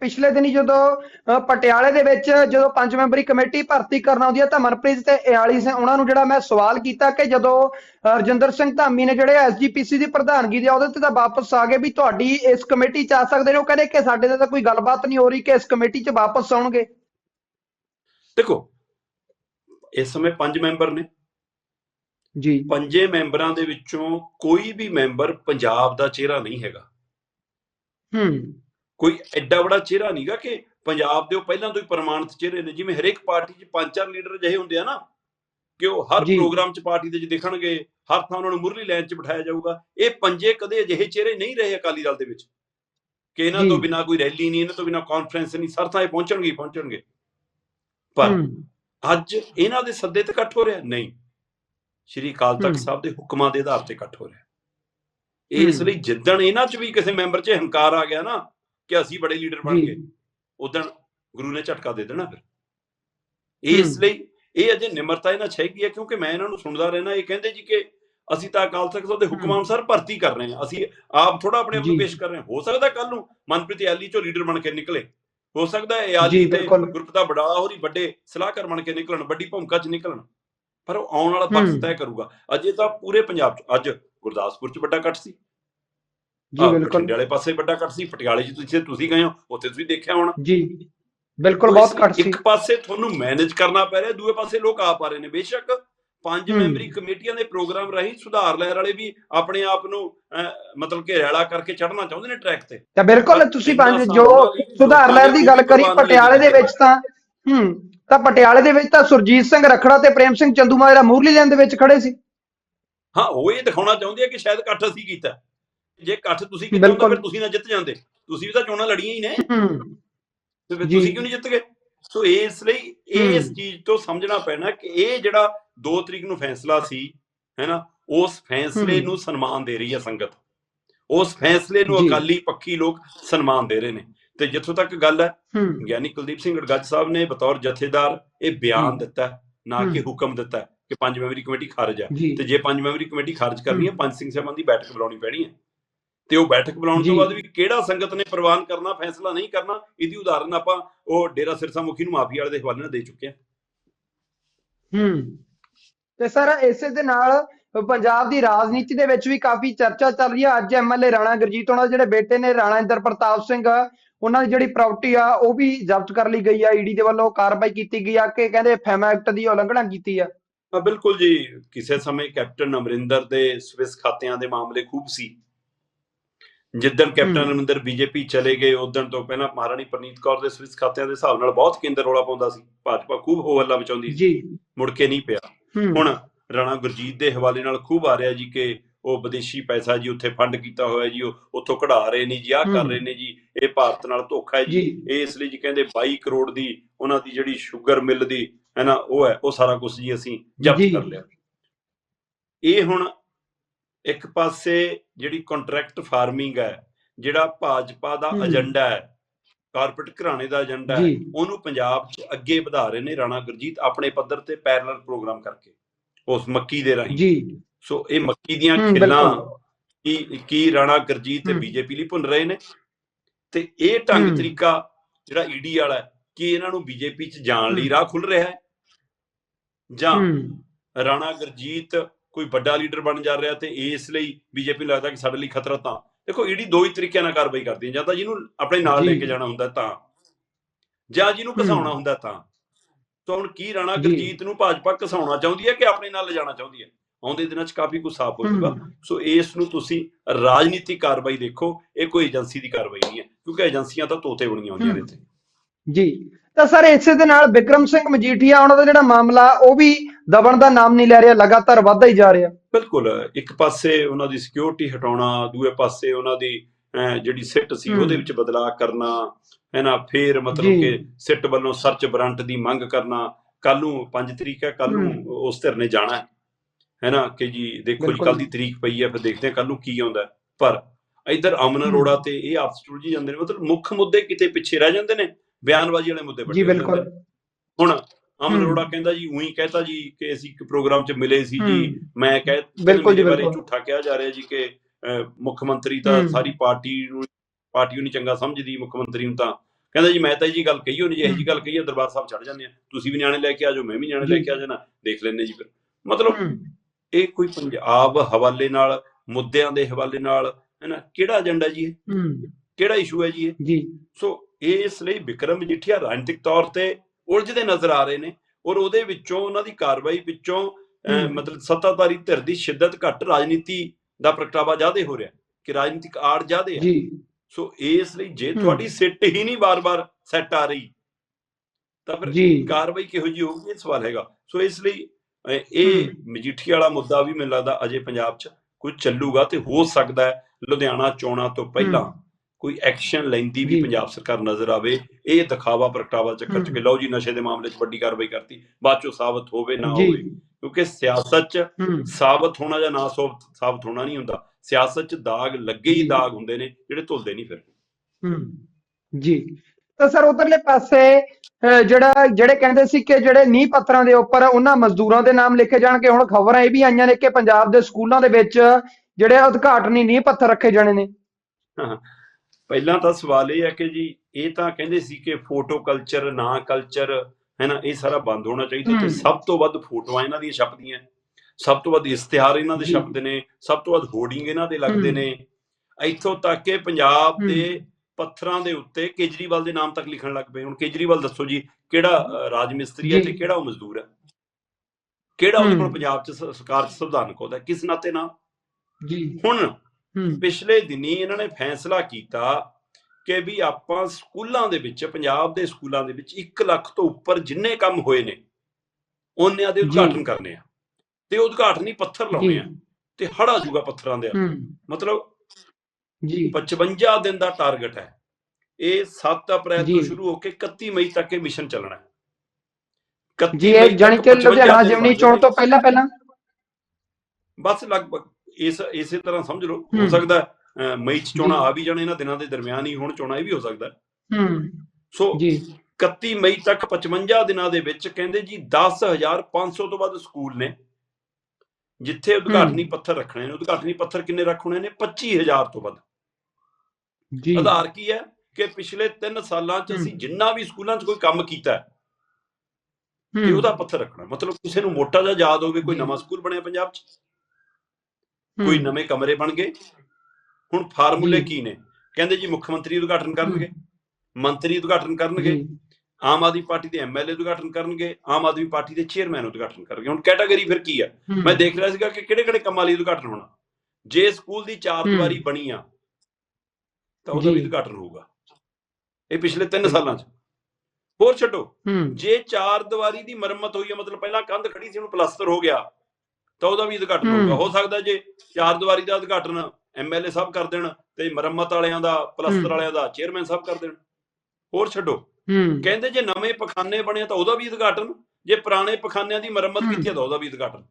ਪਿਛਲੇ ਦਿਨੀ ਜਦੋਂ ਪਟਿਆਲੇ ਦੇ ਵਿੱਚ ਜਦੋਂ ਪੰਜ ਮੈਂਬਰੀ ਕਮੇਟੀ ਭਰਤੀ ਕਰਨ ਆਉਂਦੀ ਹੈ ਤਾਂ ਮਨਪ੍ਰੀਤ ਤੇ ਇਆਲੀ ਸਿੰਘ ਉਹਨਾਂ ਨੂੰ ਜਿਹੜਾ ਮੈਂ ਸਵਾਲ ਕੀਤਾ ਕਿ ਜਦੋਂ ਰਜਿੰਦਰ ਸਿੰਘ ਧਾਮੀ ਨੇ ਜਿਹੜੇ ਐਸਜੀਪੀਸੀ ਦੀ ਪ੍ਰਧਾਨਗੀ ਦੇ ਅਹੁਦੇ ਤੇ ਤਾਂ ਵਾਪਸ ਆ ਗਏ ਵੀ ਤੁਹਾਡੀ ਇਸ ਕਮੇਟੀ ਚ ਆ ਸਕਦੇ ਨੇ। ਉਹ ਕਹਿੰਦੇ ਕਿ ਸਾਡੇ ਤਾਂ ਕੋਈ ਗੱਲਬਾਤ ਨਹੀਂ ਹੋ ਰਹੀ ਕਿ ਇਸ ਕਮੇਟੀ ਚ ਵਾਪਸ ਆਉਣਗੇ। ਦੇਖੋ ਇਸ ਸਮੇਂ ਪੰਜ ਮੈਂਬਰ ਨੇ। ਜੀ। ਪੰਜੇ ਮੈਂਬਰਾਂ ਦੇ ਵਿੱਚੋਂ ਕੋਈ ਵੀ ਮੈਂਬਰ ਪੰਜਾਬ ਦਾ ਚਿਹਰਾ ਨਹੀਂ ਹੈਗਾ। ਹੂੰ। ਕੋਈ ਐਡਾ ਬੜਾ ਚਿਹਰਾ ਨਹੀਂਗਾ ਕਿ ਪੰਜਾਬ ਦੇ ਉਹ ਪਹਿਲਾਂ ਤੋਂ ਹੀ ਪ੍ਰਮਾਣਿਤ ਚਿਹਰੇ ਨੇ ਜਿਵੇਂ ਹਰੇਕ ਪਾਰਟੀ 'ਚ ਪੰਜ ਚਾਰ ਲੀਡਰ ਅਜਿਹੇ ਹੁੰਦੇ ਆ ਨਾ ਕਿ ਉਹ ਹਰ। ਪ੍ਰੋਗਰਾਮ 'ਚ ਪਾਰਟੀ ਦੇ 'ਚ ਦਿਖਣਗੇ ਹਰ ਥਾਂ ਉਹਨਾਂ ਨੂੰ ਮੁਰਲੀ ਲਾਈਨ 'ਚ ਬਿਠਾਇਆ ਜਾਊਗਾ ਇਹ ਪੰਜੇ ਕਦੇ ਅਜਿਹੇ ਚਿਹਰੇ ਨਹੀਂ ਰਹੇ ਅਕਾਲੀ ਦਲ ਦੇ ਵਿੱਚ ਕਿ ਇਹਨਾਂ। ਤੋਂ ਬਿਨਾ ਕੋਈ ਰੈਲੀ ਨਹੀਂ ਇਹਨਾਂ ਤੋਂ ਬਿਨਾ ਕਾਨਫਰੰਸ ਨਹੀਂ ਸਰ ਥਾਂ ਇਹ ਪਹੁੰਚਣਗੇ ਪਹੁੰਚਣਗੇ ਪਰ ਅੱਜ ਇਹਨਾਂ ਦੇ ਸੱਦੇ ਤੇ ਇਕੱਠ ਹੋ ਰਿਹਾ ਨਹੀਂ ਸ਼੍ਰੀ ਅਕਾਲ। ਤਖਤ ਸਾਹਿਬ ਦੇ ਹੁਕਮਾਂ ਦੇ ਆਧਾਰ ਤੇ ਇਕੱਠ ਹੋ ਰਿਹਾ ਇਸ। ਲਈ ਜਿੱਦਣ ਇਹਨਾਂ 'ਚ ਵੀ ਕਿਸੇ ਮੈਂਬਰ 'ਚ ਹੰਕਾਰ ਆ ਗਿਆ ਨਾ ਕਿ ਅਸੀਂ ਬੜੇ ਲੀਡਰ ਬਣ। ਗਏ ਉਦੋਂ ਗੁਰੂ ਨੇ ਝਟਕਾ ਦੇ ਦੇਣਾ ਫਿਰ ਇਸ। ਲਈ ਇਹ ਅਜੇ ਨਿਮਰਤਾ ਇਹਨਾਂ ਹੈਗੀ ਹੈ ਕਿਉਂਕਿ ਮੈਂ ਇਹਨਾਂ ਨੂੰ ਸੁਣਦਾ ਰਹਿਣਾ ਇਹ ਕਹਿੰਦੇ ਜੀ ਕਿ ਅਸੀਂ ਤਾਂ ਅਕਾਲ ਤਖਤ ਦੇ ਹੁਕਮ। ਅਨੁਸਾਰ ਭਰਤੀ ਕਰ ਰਹੇ ਹਾਂ ਅਸੀਂ ਆਪ ਥੋੜਾ ਆਪਣੇ ਆਪ ਨੂੰ। ਪੇਸ਼ ਕਰ ਰਹੇ ਹਾਂ ਹੋ ਸਕਦਾ ਕੱਲ ਨੂੰ ਮਨਪ੍ਰੀਤ ਯਾਲੀ ਚੋਂ ਲੀਡਰ ਬਣ ਕੇ ਨਿਕਲੇ ਹੋ ਸਕਦਾ ਹੈ ਜੀ, ਯਾਲੀ ਤੇ। ਗੁਰਪ੍ਰਤਾਪ ਬੜਾਲਾ ਹੋਰੀ ਵੱਡੇ ਸਲਾਹਕਾਰ ਬਣ ਕੇ ਨਿਕਲਣ ਵੱਡੀ ਭੂਮਿਕਾ 'ਚ ਨਿਕਲਣ ਪਰ ਉਹ ਆਉਣ ਵਾਲਾ। ਵਕਤ ਤੈਅ ਕਰੂਗਾ ਅਜੇ ਤਾਂ ਪੂਰੇ ਪੰਜਾਬ 'ਚ ਅੱਜ ਗੁਰਦਾਸਪੁਰ 'ਚ ਵੱਡਾ ਇਕੱਠ ਸੀ ਜੀ ਬਿਲਕੁਲ। ਵਾਲੇ ਪਾਸੇ ਵੱਡਾ ਇਕੱਠ ਸੀ ਪਟਿਆਲੇ 'ਚ ਤੁਸੀਂ ਤੁਸੀਂ ਗਏ ਹੋ ਉੱਥੇ ਤੁਸੀਂ ਦੇਖਿਆ ਹੋਣਾ। ਜੀ ਬਿਲਕੁਲ ਬਹੁਤ ਘੱਟ ਸੀ। ਇੱਕ ਪਾਸੇ ਤੁਹਾਨੂੰ ਮੈਨੇਜ ਕਰਨਾ ਪੈ ਰਿਹਾ ਦੂਏ ਪਾਸੇ ਲੋਕ ਆ ਪਾ ਰਹੇ ਨੇ ਬੇਸ਼ੱਕ। ਪੰਜ ਹੂੰ। ਮੈਂਬਰੀ ਕਮੇਟੀਆਂ ਦੇ ਪ੍ਰੋਗਰਾਮ ਰਾਹੀਂ ਸੁਧਾਰ ਲਹਿਰ ਵਾਲੇ ਵੀ ਆਪਣੇ ਆਪ ਨੂੰ ਮਤਲਬ ਕਿ ਰੈਲਾ ਕਰਕੇ ਚੜ੍ਹਨਾ ਚਾਹੁੰਦੇ ਨੇ ਟਰੈਕ ਤੇ। ਤਾਂ ਬਿਲਕੁਲ ਤੁਸੀਂ ਪੰਜ ਜੋ ਸੁਧਾਰ ਲਹਿਰ ਦੀ ਗੱਲ ਕਰੀ ਪਟਿਆਲੇ ਦੇ ਵਿੱਚ ਤਾਂ ਹੂੰ ਤਾਂ ਪਟਿਆਲੇ ਦੇ ਵਿੱਚ ਤਾਂ ਸੁਰਜੀਤ ਸਿੰਘ ਰਖੜਾ ਤੇ ਪ੍ਰੇਮ ਸਿੰਘ ਚੰਦੂਮਾਜਰਾ ਮੂਰਲੀ ਲਾਈਨ ਦੇ ਵਿੱਚ ਖੜੇ ਸੀ। ਹਾਂ ਉਹ ਇਹ ਦਿਖਾਉਣਾ ਚਾਹੁੰਦੇ ਆ ਕਿ ਸ਼ਾਇਦ ਇਕੱਠ ਅਸੀਂ ਕੀਤਾ। ਜੇ ਇਕੱਠ ਤੁਸੀਂ ਕੀਤਾ ਹੁੰਦਾ। ਫਿਰ ਤੁਸੀਂ ਨਾ ਜਿੱਤ ਜਾਂਦੇ ਤੁਸੀਂ ਵੀ ਤਾਂ ਚੋਣਾਂ ਲੜੀਆਂ ਹੀ ਨੇ ਤੇ ਫਿਰ। ਤੁਸੀਂ ਕਿਉਂ ਨਹੀਂ ਜਿੱਤ ਗਏ ਸੋ ਇਸ ਲਈ ਇਸ। ਚੀਜ਼ ਤੋਂ ਸਮਝਣਾ ਪੈਣਾ ਕਿ ਇਹ ਜਿਹੜਾ 2 ਤਰੀਕ ਨੂੰ ਫੈਸਲਾ ਸੀ ਹੈਨਾ ਉਸ ਫੈਸਲੇ। ਨੂੰ ਸਨਮਾਨ ਦੇ ਰਹੀ ਹੈ ਸੰਗਤ ਉਸ ਫੈਸਲੇ ਨੂੰ। ਅਕਾਲੀ ਪੱਖੀ ਲੋਕ ਸਨਮਾਨ ਦੇ ਰਹੇ ਨੇ ਤੇ ਜਿੱਥੋਂ ਤੱਕ ਗੱਲ ਹੈ ਗਿਆਨੀ ਕੁਲਦੀਪ ਸਿੰਘ ਗੜਗੱਜ ਸਾਹਿਬ ਨੇ ਬਤੌਰ ਜਥੇਦਾਰ ਇਹ ਬਿਆਨ। ਦਿੱਤਾ ਨਾ ਕਿ। ਹੁਕਮ ਦਿੱਤਾ ਕਿ ਪੰਜ ਮੈਂਬਰੀ ਕਮੇਟੀ ਖਾਰਜ ਹੈ ਤੇ ਜੇ ਪੰਜ ਮੈਂਬਰੀ ਕਮੇਟੀ ਖਾਰਜ ਕਰਨੀ ਹੈ ਪੰਜ ਸਿੰਘ ਸਾਹਿਬਾਨ ਦੀ ਬੈਠਕ ਬੁਲਾਉਣੀ ਪੈਣੀ ਹੈ ਤੇ ਉਹ ਬੈਠਕ ਬੁਲਾਉਣ ਤੋਂ। ਬਾਅਦ ਵੀ ਕਿਹੜਾ ਸੰਗਤ ਨੇ ਪ੍ਰਵਾਨ ਕਰਨਾ ਫੈਸਲਾ ਨਹੀਂ ਕਰਨਾ ਇਹਦੀ ਉਦਾਹਰਨ ਆਪਾਂ ਉਹ ਡੇਰਾ ਸਿਰਸਾ ਮੁਖੀ ਨੂੰ ਮਾਫੀ ਵਾਲੇ ਦੇ ਹਵਾਲੇ ਨਾਲ ਦੇ ਚੁੱਕੇ ਹਾਂ। ਹੂੰ। ਤੇ ਸਰ ਇਸੇ ਦੇ ਨਾਲ ਪੰਜਾਬ ਦੀ ਰਾਜਨੀਤੀ ਦੇ ਵਿੱਚ ਵੀ ਕਾਫੀ ਚਰਚਾ ਚੱਲ ਰਹੀ ਹੈ ਅੱਜ ਐਮਐਲਏ ਰਾਣਾ ਗੁਰਜੀਤ ਉਹਨਾਂ ਦੇ ਜਿਹੜੇ ਬੇਟੇ ਨੇ ਰਾਣਾ ਇੰਦਰ ਪ੍ਰਤਾਪ ਸਿੰਘ ਉਹਨਾਂ ਦੀ ਜਿਹੜੀ ਪ੍ਰਾਪਰਟੀ ਆ ਉਹ ਵੀ ਜ਼ਬਤ ਕਰ ਲਈ ਗਈ ਆ। ਈਡੀ ਦੇ ਵੱਲੋਂ ਕਾਰਵਾਈ ਕੀਤੀ ਗਈ ਆ ਕਿ ਕਹਿੰਦੇ ਫੈਮਾ ਐਕਟ ਦੀ ਉਲੰਘਣਾ ਕੀਤੀ ਆ। ਬਿਲਕੁਲ ਜੀ। ਕਿਸੇ ਸਮੇਂ ਕੈਪਟਨ ਅਮਰਿੰਦਰ ਦੇ ਸਵਿਸ ਖਾਤਿਆਂ ਦੇ ਮਾਮਲੇ ਖੂਬ ਸੀ। ਜਿੱਦਣ ਕੈਪਟਨ। ਅਮਰਿੰਦਰ ਬੀਜੇਪੀ ਚਲੇ ਗਏ ਉਦੋਂ ਤੋਂ ਪਹਿਲਾਂ ਮਹਾਰਾਣੀ ਪ੍ਰਨੀਤ ਕੌਰ ਦੇ ਸਵਿਸ ਖਾਤਿਆਂ ਦੇ ਹਿਸਾਬ ਨਾਲ ਬਹੁਤ ਕੇਂਦਰ ਰੌਲਾ ਪਾਉਂਦਾ ਸੀ ਭਾਜਪਾ ਖੂਬ ਹੋ ਹੱਲਾ ਮਚਾਉਂਦੀ ਸੀ ਮੁੜ ਕੇ ਨਹੀਂ ਪਿਆ ਹੁਣ ਰਾਣਾ ਗੁਰਜੀਤ ਦੇ ਹਵਾਲੇ ਨਾਲ ਖੂਬ ਆ ਰਿਹਾ ਜੀ ਕਿ ਉਹ ਵਿਦੇਸ਼ੀ ਪੈਸਾ ਜੀ ਉੱਥੇ ਫੰਡ ਕੀਤਾ ਹੋਇਆ ਜੀ ਉਹ ਉੱਥੋਂ ਕਢਾ ਰਹੇ ਨੇ ਜੀ ਆਹ ਕਰ। ਰਹੇ ਨੇ ਜੀ ਇਹ ਭਾਰਤ ਨਾਲ ਧੋਖਾ ਹੈ ਜੀ। ਇਹ ਇਸ ਲਈ ਜੀ ਕਹਿੰਦੇ 22 ਕਰੋੜ ਦੀ ਉਹਨਾਂ ਦੀ ਜਿਹੜੀ ਸ਼ੂਗਰ ਮਿਲ ਦੀ ਹੈ ਨਾ ਉਹ ਹੈ ਉਹ ਸਾਰਾ ਕੁਝ ਜੀ ਅਸੀਂ ਜ਼ਬਤ। ਕਰ ਲਿਆ ਇਹ ਹੁਣ ਇੱਕ ਪਾਸੇ ਜਿਹੜੀ ਕੰਟਰੈਕਟ ਫਾਰਮਿੰਗ ਹੈ ਜਿਹੜਾ ਭਾਜਪਾ ਦਾ। ਏਜੰਡਾ ਹੈ ਕਾਰਪੋਰੇਟ ਘਰਾਣੇ ਦਾ ਏਜੰਡਾ ਹੈ ਉਹਨੂੰ ਪੰਜਾਬ 'ਚ ਅੱਗੇ ਵਧਾ ਰਹੇ ਨੇ ਰਾਣਾ ਗੁਰਜੀਤ ਆਪਣੇ ਪੱਧਰ ਤੇ ਪੈਰਲਲ ਪ੍ਰੋਗਰਾਮ ਕਰਕੇ ਉਸ ਮੱਕੀ ਦੇ ਰਾਹੀਂ ਜੀ ਸੋ ਇਹ ਮੱਕੀ ਦੀਆਂ ਖਿੱਲਾਂ। ਕੀ ਕੀ ਰਾਣਾ ਗੁਰਜੀਤ ਤੇ। ਬੀਜੇਪੀ ਲਈ ਭੁੰਨ ਰਹੇ ਨੇ ਤੇ ਇਹ ਢੰਗ। ਤਰੀਕਾ ਜਿਹੜਾ ਈਡੀ ਵਾਲਾ ਹੈ, ਕੀ ਇਹਨਾਂ ਨੂੰ ਬੀਜੇਪੀ 'ਚ ਜਾਣ ਲਈ। ਰਾਹ ਖੁੱਲ ਰਿਹਾ ਹੈ ਜਾਂ ਰਾਣਾ ਗੁਰਜੀਤ ਕੋਈ ਵੱਡਾ ਲੀਡਰ ਬਣ ਜਾ ਰਿਹਾ ਤੇ ਇਸ ਲਈ ਬੀਜੇਪੀ ਨੂੰ ਲੱਗਦਾ ਕਿ ਸਾਡੇ ਲਈ ਖਤਰਾ ਤਾਂ। ਦੇਖੋ ਈਡੀ ਦੋ ਹੀ ਤਰੀਕਿਆਂ ਨਾਲ ਕਾਰਵਾਈ ਕਰਦੀ ਹੈ। ਜਾਂ ਤਾਂ ਜਿਹਨੂੰ ਆਪਣੇ ਨਾਲ ਲੈ। ਕੇ ਜਾਣਾ ਹੁੰਦਾ ਤਾਂ ਜਾਂ ਜਿਹਨੂੰ। ਘਸਾਉਣਾ ਹੁੰਦਾ ਤਾਂ। ਤਾਂ ਹੁਣ ਕੀ ਰਾਣਾ। ਗੁਰਜੀਤ ਨੂੰ ਭਾਜਪਾ ਘਸਾਉਣਾ ਚਾਹੁੰਦੀ ਹੈ ਕਿ ਆਪਣੇ ਨਾਲ ਲਿਜਾਣਾ ਚਾਹੁੰਦੀ ਹੈ? ਆਉਂਦੇ ਦਿਨਾਂ 'ਚ ਕਾਫੀ ਕੁਝ ਸਾਫ਼ ਹੋ ਜਾਊਗਾ। ਸੋ ਇਸ ਨੂੰ ਤੁਸੀਂ ਰਾਜਨੀਤਿਕ ਕਾਰਵਾਈ ਦੇਖੋ। ਇਹ ਕੋਈ ਏਜੰਸੀ ਦੀ ਕਾਰਵਾਈ ਨਹੀਂ ਹੈ ਕਿਉਂਕਿ ਏਜੰਸੀਆਂ ਤਾਂ ਤੋਤੇ ਬਣੀਆਂ ਹੁੰਦੀਆਂ ਨੇ। ਇੱਥੇ ਜੀ। ਤਾਂ ਸਰ ਇਸੇ ਦੇ ਨਾਲ ਵਿਕਰਮ ਸਿੰਘ ਮਜੀਠੀਆ ਉਹਨਾਂ ਦਾ ਜਿਹੜਾ ਮਾਮਲਾ ਉਹ ਵੀ ਦਬਣ ਦਾ ਨਾਮ ਨਹੀਂ ਲੈ ਰਿਹਾ ਲਗਾਤਾਰ ਵੱਧਦਾ ਹੀ ਜਾ ਰਿਹਾ ਬਿਲਕੁਲ ਇੱਕ ਪਾਸੇ ਉਹਨਾਂ ਦੀ ਸਿਕਿਉਰਿਟੀ ਹਟਾਉਣਾ ਦੂਏ ਪਾਸੇ ਉਹਨਾਂ ਦੀ ਜਿਹੜੀ ਸਿੱਟ ਸੀ। ਉਹਦੇ ਵਿੱਚ ਬਦਲਾਅ ਕਰਨਾ ਹੈ ਨਾ ਫੇਰ ਮਤਲਬ ਜੀ। ਕਿ ਸਿੱਟ ਵੱਲੋਂ ਸਰਚ ਵਾਰੰਟ ਦੀ ਮੰਗ ਕਰਨਾ ਕੱਲ ਨੂੰ 5 ਤਰੀਕ ਹੈ ਕੱਲ ਨੂੰ। ਉਸ ਧਿਰ ਨੇ ਜਾਣਾ ਹੈ ਹੈ ਨਾ ਕਿ ਜੀ ਦੇਖੋ ਜੀ। ਕੱਲ ਦੀ ਤਰੀਕ ਪਈ ਹੈ ਫਿਰ ਦੇਖਦੇ ਹਾਂ ਕੱਲ ਨੂੰ ਕੀ ਆਉਂਦਾ। ਪਰ ਇਧਰ ਅਮਨ। ਅਰੋੜਾ ਤੇ ਇਹ ਆਪਸ ਉਲਝੀ ਜਾਂਦੇ ਨੇ ਮਤਲਬ ਮੁੱਖ ਮੁੱਦੇ ਕਿਤੇ ਪਿੱਛੇ ਰਹਿ ਜਾਂਦੇ ਨੇ ਬਿਆਨਬਾਜ਼ੀ ਵਾਲੇ ਮੁੱਦੇ ਜੀ ਹੋ ਜਾਂਦੇ ਬਿਲਕੁਲ। ਹੁਣ ਅਮਨ। ਅਰੋੜਾ ਕਹਿੰਦਾ ਜੀ ਉਹੀ ਕਹਿਤਾ ਜੀ ਕਿ ਅਸੀਂ ਇੱਕ ਪ੍ਰੋਗਰਾਮ 'ਚ ਮਿਲੇ ਸੀ ਜੀ। ਮੈਂ ਕਹਿ ਬਿਲਕੁਲ ਜੀ, ਬਾਰੇ ਬਿਲਕੁਲ। ਝੂਠਾ ਕਿਹਾ ਜਾ ਰਿਹਾ ਜੀ ਕਿ ਮੁੱਖ ਮੰਤਰੀ ਤਾਂ। ਸਾਰੀ ਪਾਰਟੀ ਨੂੰ ਪਾਰਟੀ ਨੂੰ ਨਹੀਂ ਚੰਗਾ ਸਮਝਦੀ ਮੁੱਖ ਮੰਤਰੀ ਨੂੰ ਤਾਂ। ਕਹਿੰਦਾ ਜੀ ਮੈਂ ਤਾਂ ਇਹ ਜੀ ਗੱਲ ਕਹੀ ਹੋਣੀ ਜੀ ਇਹ ਜੀ ਗੱਲ ਕਹੀ ਹੈ ਦਰਬਾਰ ਸਾਹਿਬ ਚੜ ਜਾਂਦੇ ਆ। ਤੁਸੀਂ ਵੀ ਨਿਆਣੇ ਲੈ ਕੇ ਆਜੋ ਮੈਂ ਵੀ ਨਿਆਣੇ ਲੈ। ਕੇ ਆ ਜਾਣਾ ਦੇਖ ਲੈਣੇ ਜੀ ਫਿਰ। ਮਤਲਬ ਇਹ ਕੋਈ ਪੰਜਾਬ ਹਵਾਲੇ ਨਾਲ ਮੁੱਦਿਆਂ ਦੇ ਹਵਾਲੇ ਨਾਲ ਹੈ ਨਾ ਕਿਹੜਾ ਏਜੰਡਾ ਜੀ ਇਹ? ਕਿਹੜਾ ਇਸ਼ੂ ਹੈ ਜੀ ਇਹ? ਜੀ। ਸੋ ਇਸ ਲਈ ਵਿਕਰਮ ਮਜੀਠੀਆ ਰਾਜਨੀਤਿਕ ਤੌਰ ਤੇ ਉਲਝਦੇ ਨਜ਼ਰ ਆ ਰਹੇ ਨੇ ਔਰ ਉਹਦੇ ਵਿੱਚੋਂ ਉਹਨਾਂ ਦੀ ਕਾਰਵਾਈ ਵਿੱਚੋਂ। ਮਤਲਬ ਸੱਤਾਧਾਰੀ ਧਿਰ ਦੀ ਸ਼ਿੱਦਤ ਘੱਟ ਰਾਜਨੀਤੀ ਦਾ ਪ੍ਰਗਟਾਵਾ ਜ਼ਿਆਦੇ ਹੋ ਰਿਹਾ ਕਿ ਰਾਜਨੀਤਿਕ ਆੜ ਜ਼ਿਆਦੇ ਹੈ ਜੀ ਸੋ ਇਸ ਲਈ ਜੇ। ਤੁਹਾਡੀ ਸਿੱਟ ਹੀ ਨਹੀਂ ਵਾਰ-ਵਾਰ ਸੈੱਟ ਆ ਰਹੀ ਤਾਂ ਫਿਰ ਕਾਰਵਾਈ ਕਿਹੋ ਜੀ ਹੋਊਗੀ ਇਹ ਸਵਾਲ ਹੈਗਾ ਸੋ ਇਸ ਲਈ ਇਹ ਮਜੀਠੀ ਵਾਲਾ ਮੁੱਦਾ ਵੀ ਮੈਨੂੰ ਲੱਗਦਾ ਅਜੇ ਪੰਜਾਬ 'ਚ ਕੋਈ ਚੱਲੂਗਾ ਤੇ ਹੋ ਸਕਦਾ ਹੈ ਲੁਧਿਆਣਾ ਚੋਣਾਂ ਤੋਂ ਪਹਿਲਾਂ। ਕੋਈ ਐਕਸ਼ਨ ਲੈਂਦੀ ਵੀ। ਪੰਜਾਬ ਸਰਕਾਰ ਨਜ਼ਰ ਆਵੇ ਇਹ ਦਿਖਾਵਾ ਪ੍ਰਗਟਾਵਾ ਚੱਕਰ ਚ। ਕਿ ਲਓ ਜੀ ਨਸ਼ੇ ਦੇ ਮਾਮਲੇ 'ਚ ਵੱਡੀ ਕਾਰਵਾਈ ਕਰਤੀ ਬਾਅਦ 'ਚੋਂ ਸਾਬਤ ਹੋਵੇ ਨਾ ਹੋਵੇ ਕਿਉਂਕਿ ਸਿਆਸਤ 'ਚ ਸਾਬਤ ਹੋਣਾ ਜਾਂ ਨਾ ਸਾਬਤ ਹੋਣਾ ਨਹੀਂ ਹੁੰਦਾ ਸਿਆਸਤ 'ਚ ਦਾਗ ਲੱਗੇ ਹੀ। ਦਾਗ ਹੁੰਦੇ ਨੇ ਜਿਹੜੇ ਧੁਲਦੇ ਨਹੀਂ ਫਿਰ ਹੂੰ ਜੀ ਤਾਂ ਸਰ ਉਧਰਲੇ ਪਾਸੇ ਜਿਹੜਾ ਜਿਹੜੇ ਕਹਿੰਦੇ ਸੀ ਕਿ ਜਿਹੜੇ ਨੀਂਹ ਪੱਥਰਾਂ ਦੇ ਉੱਪਰ ਉਹਨਾਂ ਮਜ਼ਦੂਰਾਂ ਦੇ ਨਾਮ ਲਿਖੇ ਜਾਣਗੇ ਹੁਣ ਖਬਰਾਂ ਇਹ ਵੀ ਆਈਆਂ ਨੇ ਕਿ ਪੰਜਾਬ ਦੇ ਸਕੂਲਾਂ ਦੇ ਵਿੱਚ ਜਿਹੜੇ ਉਦਘਾਟਨੀ ਨੀਂਹ ਪੱਥਰ ਰੱਖੇ ਜਾਣੇ ਨੇ ਪਹਿਲਾਂ ਤਾਂ ਸਵਾਲ ਇਹ ਹੈ ਕਿ ਜੀ ਇਹ ਤਾਂ ਕਹਿੰਦੇ ਸੀ ਕਿ ਫੋਟੋ ਕਲਚਰ ਨਾ ਕਲਚਰ ਹੈ ਨਾ ਇਹ ਸਾਰਾ ਬੰਦ ਹੋਣਾ ਚਾਹੀਦਾ ਤੇ। ਸਭ ਤੋਂ ਵੱਧ ਫੋਟੋਆਂ ਇਹਨਾਂ ਦੀਆਂ ਛਪਦੀਆਂ ਸਭ ਤੋਂ ਵੱਧ ਇਸ਼ਤਿਹਾਰ ਇਹਨਾਂ ਦੇ। ਛਪਦੇ ਨੇ ਸਭ ਤੋਂ ਵੱਧ ਹੋਰਡਿੰਗ ਇਹਨਾਂ ਦੇ ਲੱਗਦੇ। ਨੇ ਇੱਥੋਂ ਤੱਕ ਕਿ ਪੰਜਾਬ। ਦੇ ਪੱਥਰਾਂ ਦੇ ਉੱਤੇ ਕੇਜਰੀਵਾਲ ਦੇ ਨਾਮ ਤੱਕ ਲਿਖਣ ਲੱਗ ਪਏ ਹੁਣ ਕੇਜਰੀਵਾਲ ਦੱਸੋ ਜੀ ਕਿਹੜਾ ਰਾਜ ਮਿਸਤਰੀ ਹੈ। ਤੇ ਕਿਹੜਾ ਉਹ ਮਜ਼ਦੂਰ ਹੈ ਕਿਹੜਾ ਉਹਦੇ ਕੋਲ। ਪੰਜਾਬ ਚ ਸਰਕਾਰ ਚ ਸੰਵਿਧਾਨਕ ਉਹਦਾ ਕਿਸ ਨਾਤੇ ਨਾਲ ਜੀ ਹੁਣ ਪਿਛਲੇ ਦਿਨੀ ਇਹਨਾਂ ਨੇ ਫੈਸਲਾ ਕੀਤਾ ਕਿ ਵੀ ਆਪਾਂ ਸਕੂਲਾਂ ਦੇ ਵਿੱਚ ਪੰਜਾਬ ਦੇ ਸਕੂਲਾਂ ਦੇ ਵਿੱਚ 1 ਲੱਖ ਤੋਂ ਉੱਪਰ ਜਿੰਨੇ ਕੰਮ ਹੋਏ ਨੇ ਉਹਨਿਆਂ ਦੇ। ਉਦਘਾਟਨ ਕਰਨੇ ਆ। ਤੇ ਉਦਘਾਟਨੀ ਪੱਥਰ ਲਾਉਣੇ ਆ ਤੇ ਹੜਾ ਜੂਗਾ ਪੱਥਰਾਂ ਦੇ ਮਤਲਬ ਜੀ। 55 ਦਿਨ ਦਾ ਟਾਰਗੇਟ ਹੈ। ਇਹ 7 ਅਪ੍ਰੈਲ। ਤੋਂ ਸ਼ੁਰੂ ਹੋ ਕੇ 31 ਮਈ ਤੱਕ ਇਹ ਮਿਸ਼ਨ ਚੱਲਣਾ ਹੈ। 31 ਜੀ ਇਹ ਜਾਣੀ ਕਿ 55 ਲੁਧਿਆਣਾ ਜਿਮਨੀ ਚੋਣ। ਤੋਂ ਪਹਿਲਾਂ ਪਹਿਲਾਂ ਬਸ ਲਗਭਗ ਇਸ ਇਸੇ ਤਰ੍ਹਾਂ ਸਮਝ ਲਓ ਹੋ। ਸਕਦਾ ਮਈ ਚ ਚੋਣਾਂ। ਆ ਵੀ ਜਾਣ ਇਹਨਾਂ ਦਿਨਾਂ ਦੇ ਦਰਮਿਆਨ ਹੀ ਹੁਣ ਚੋਣਾਂ ਇਹ ਵੀ ਹੋ ਸਕਦਾ। ਹੈ। ਸੋ ਜੀ। 31 ਮਈ ਤੱਕ 55 ਦਿਨਾਂ ਦੇ ਵਿੱਚ ਕਹਿੰਦੇ ਜੀ 10500 ਤੋਂ ਵੱਧ ਸਕੂਲ ਨੇ ਜਿੱਥੇ ਉਦਘਾਟਨੀ ਪੱਥਰ ਰੱਖਣੇ ਨੇ। ਉਦਘਾਟਨੀ ਪੱਥਰ ਕਿੰਨੇ ਰੱਖਣੇ ਨੇ? 25000 ਤੋਂ ਵੱਧ। ਜੀ। ਆਧਾਰ ਕੀ ਹੈ? ਕਿ ਪਿਛਲੇ 3 ਸਾਲਾਂ 'ਚ। ਅਸੀਂ ਜਿੰਨਾ ਵੀ ਸਕੂਲਾਂ 'ਚ ਕੋਈ ਕੰਮ ਕੀਤਾ ਹੈ, ਤੇ ਉਹਦਾ ਪੱਥਰ ਰੱਖਣਾ। ਮਤਲਬ ਕਿਸੇ ਨੂੰ ਮੋਟਾ ਜਿਹਾ ਯਾਦ ਹੋਵੇ ਕੋਈ। ਨਵਾਂ ਸਕੂਲ ਬਣਿਆ ਪੰਜਾਬ 'ਚ। ਕੋਈ ਨਵੇਂ ਕਮਰੇ ਬਣ ਗਏ। ਹੁਣ ਫਾਰਮੂਲੇ। ਕੀ ਨੇ? ਕਹਿੰਦੇ ਜੀ ਮੁੱਖ ਮੰਤਰੀ ਉਦਘਾਟਨ ਕਰਨਗੇ ਮੰਤਰੀ ਉਦਘਾਟਨ ਕਰਨਗੇ ਆਮ ਆਦਮੀ ਪਾਰਟੀ ਦੇ ਐਮਐਲਏ ਉਦਘਾਟਨ ਕਰਨਗੇ ਆਮ ਆਦਮੀ ਪਾਰਟੀ ਦੇ ਚੇਅਰਮੈਨ ਉਦਘਾਟਨ ਕਰਨਗੇ। ਹੁਣ ਕੈਟਾਗਰੀ ਫਿਰ ਕੀ ਹੂੰ, ਮੈਂ ਦੇਖ ਰਿਹਾ ਸੀਗਾ ਕਿ ਕਿਹੜੇ ਕਿਹੜੇ ਕੰਮਾਂ ਲਈ ਉਦਘਾਟਨ ਹੋਣਾ। ਜੇ ਸਕੂਲ ਦੀ ਚਾਰ। ਦੀਵਾਰੀ ਬਣੀ ਆ ਤਾਂ ਉਹਦਾ ਵੀ। ਉਦਘਾਟਨ ਹੋਊਗਾ। ਇਹ ਪਿਛਲੇ 3 ਸਾਲਾਂ 'ਚ। ਹੋਰ ਛੱਡੋ। ਜੇ ਚਾਰ ਦੀਵਾਰੀ ਦੀ ਮੁਰੰਮਤ ਹੋਈ ਹੈ ਮਤਲਬ ਪਹਿਲਾਂ ਕੰਧ ਖੜੀ ਸੀ ਹੁਣ ਪਲਾਸਟਰ ਹੋ ਗਿਆ। ਤਾਂ ਉਹਦਾ ਵੀ ਉਦਘਾਟਨ। ਹੋਊਗਾ ਹੋ ਸਕਦਾ ਜੇ ਚਾਰ ਦੀਵਾਰੀ ਦਾ ਉਦਘਾਟਨ ਐਮਐਲਏ ਸਾਹਿਬ ਕਰ ਦੇਣ ਤੇ ਮੁਰੰਮਤ ਵਾਲਿਆਂ ਦਾ ਪਲਾਸਟਰ ਹੂੰ। ਵਾਲਿਆਂ ਦਾ ਚੇਅਰਮੈਨ ਸਾਹਿਬ ਕਰ ਦੇਣ ਹੋਰ ਛੱਡੋ ਕਹਿੰਦੇ ਜੇ ਨਵੇਂ ਪਖਾਨੇ ਬਣੇ ਤਾਂ ਉਹਦਾ ਵੀ ਉਦਘਾਟਨ ਜੇ ਪੁਰਾਣੇ ਪਖਾਨਿਆਂ ਦੀ ਮੁਰੰਮਤ। ਕੀਤੀ ਤਾਂ ਉਹਦਾ ਵੀ ਉਦਘਾਟਨ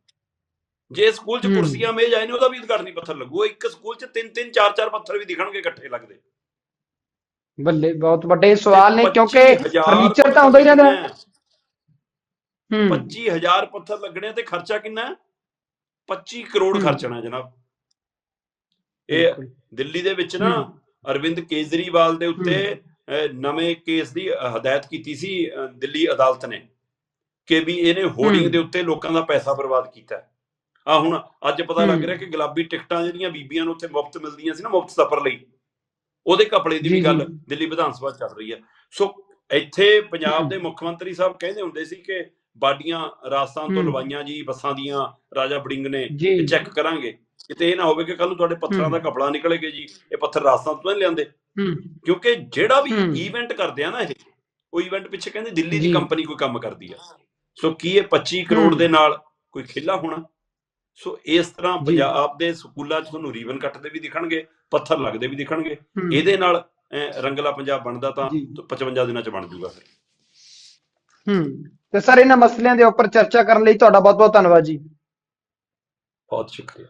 ਜੇ ਸਕੂਲ 'ਚ। ਕੁਰਸੀਆਂ ਮੇਜ਼ ਆਏ ਨੇ ਉਹਦਾ ਵੀ ਉਦਘਾਟਨੀ ਪੱਥਰ ਲੱਗੂ ਇੱਕ ਸਕੂਲ 'ਚ ਤਿੰਨ ਤਿੰਨ ਚਾਰ ਚਾਰ ਪੱਥਰ ਵੀ ਦਿਖਣਗੇ ਇਕੱਠੇ ਲੱਗਦੇ ਬੱਲੇ ਬਹੁਤ ਵੱਡੇ ਸਵਾਲ ਨੇ ਕਿਉਂਕਿ 25,000 ਫਰਨੀਚਰ ਤਾਂ ਆਉਂਦਾ ਹੀ ਰਹਿੰਦਾ। ਹੂੰ 25000 ਪੱਥਰ ਲੱਗਣੇ ਤੇ ਖਰਚਾ ਕਿੰਨਾ ਹੈ 25 ਕਰੋੜ। ਖਰਚਣਾ ਜਨਾਬ ਇਹ ਦਿੱਲੀ ਦੇ ਵਿੱਚ ਨਾ। ਅਰਵਿੰਦ ਕੇਜਰੀਵਾਲ ਦੇ ਉੱਤੇ ਨਵੇਂ ਕੇਸ ਦੀ ਹਦਾਇਤ ਕੀਤੀ ਸੀ ਦਿੱਲੀ ਅਦਾਲਤ ਨੇ ਕਿ ਵੀ ਇਹਨੇ ਹੋਰਡਿੰਗ। ਦੇ ਉੱਤੇ ਲੋਕਾਂ ਦਾ ਪੈਸਾ ਬਰਬਾਦ ਕੀਤਾ ਆ ਹੁਣ ਅੱਜ ਪਤਾ ਲੱਗ। ਰਿਹਾ ਕਿ ਗੁਲਾਬੀ ਟਿਕਟਾਂ ਜਿਹੜੀਆਂ ਬੀਬੀਆਂ ਨੂੰ ਉੱਥੇ ਮੁਫਤ ਮਿਲਦੀਆਂ ਸੀ ਨਾ ਮੁਫਤ ਸਫ਼ਰ ਲਈ ਉਹਦੇ ਕਪੜੇ ਦੀ ਵੀ ਗੱਲ। ਦਿੱਲੀ ਵਿਧਾਨ ਸਭਾ ਚੱਲ ਰਹੀ ਹੈ ਸੋ ਇੱਥੇ ਪੰਜਾਬ। ਦੇ ਮੁੱਖ ਮੰਤਰੀ ਸਾਹਿਬ ਕਹਿੰਦੇ ਹੁੰਦੇ ਸੀ ਕਿ ਬਾਡੀਆਂ ਰਾਜਸਥਾਨ ਤੋਂ। ਲਵਾਈਆਂ ਜੀ ਬੱਸਾਂ ਦੀਆਂ ਰਾਜਾ ਬੜਿੰਗ ਨੇ ਚੈੱਕ ਕਰਾਂਗੇ ਕਿਤੇ ਇਹ ਨਾ ਹੋਵੇ ਕਿ ਕੱਲ ਨੂੰ ਤੁਹਾਡੇ ਪੱਥਰਾਂ। ਦਾ ਕਪੜਾ ਨਿਕਲੇਗੇ ਜੀ ਇਹ ਪੱਥਰ ਰਾਜਸਥਾਨ ਤੋਂ ਨਹੀਂ ਲਿਆਂਦੇ ਕਿਉਂਕਿ ਜਿਹੜਾ ਵੀ ਹੂੰ। ਇਵੈਂਟ ਕਰਦੇ ਆ ਨਾ ਇਹ ਉਹ ਇਵੈਂਟ ਪਿੱਛੇ ਕਹਿੰਦੇ ਦਿੱਲੀ ਦੀ। ਕੰਪਨੀ ਕੋਈ ਕੰਮ ਕਰਦੀ ਆ ਸੋ ਕੀ ਇਹ 25 ਕਰੋੜ। ਦੇ ਨਾਲ ਕੋਈ ਖੇਲਾ ਹੋਣਾ ਸੋ ਇਸ ਤਰ੍ਹਾਂ। ਪੰਜਾਬ ਦੇ ਸਕੂਲਾਂ 'ਚ ਤੁਹਾਨੂੰ ਰੀਬਨ ਕੱਟਦੇ ਵੀ ਦਿਖਣਗੇ ਪੱਥਰ ਲੱਗਦੇ ਵੀ ਦਿਖਣਗੇ। ਇਹਦੇ ਨਾਲ ਰੰਗਲਾ ਪੰਜਾਬ ਬਣਦਾ ਤਾਂ ਜੀ। 55 ਦਿਨਾਂ 'ਚ ਬਣ ਜਾਊਗਾ ਫਿਰ ਹੂੰ। ਤੇ ਸਰ ਇਹਨਾਂ ਮਸਲਿਆਂ ਦੇ ਉੱਪਰ ਚਰਚਾ ਕਰਨ ਲਈ ਤੁਹਾਡਾ ਬਹੁਤ ਬਹੁਤ ਧੰਨਵਾਦ ਜੀ। ਬਹੁਤ ਸ਼ੁਕਰੀਆ।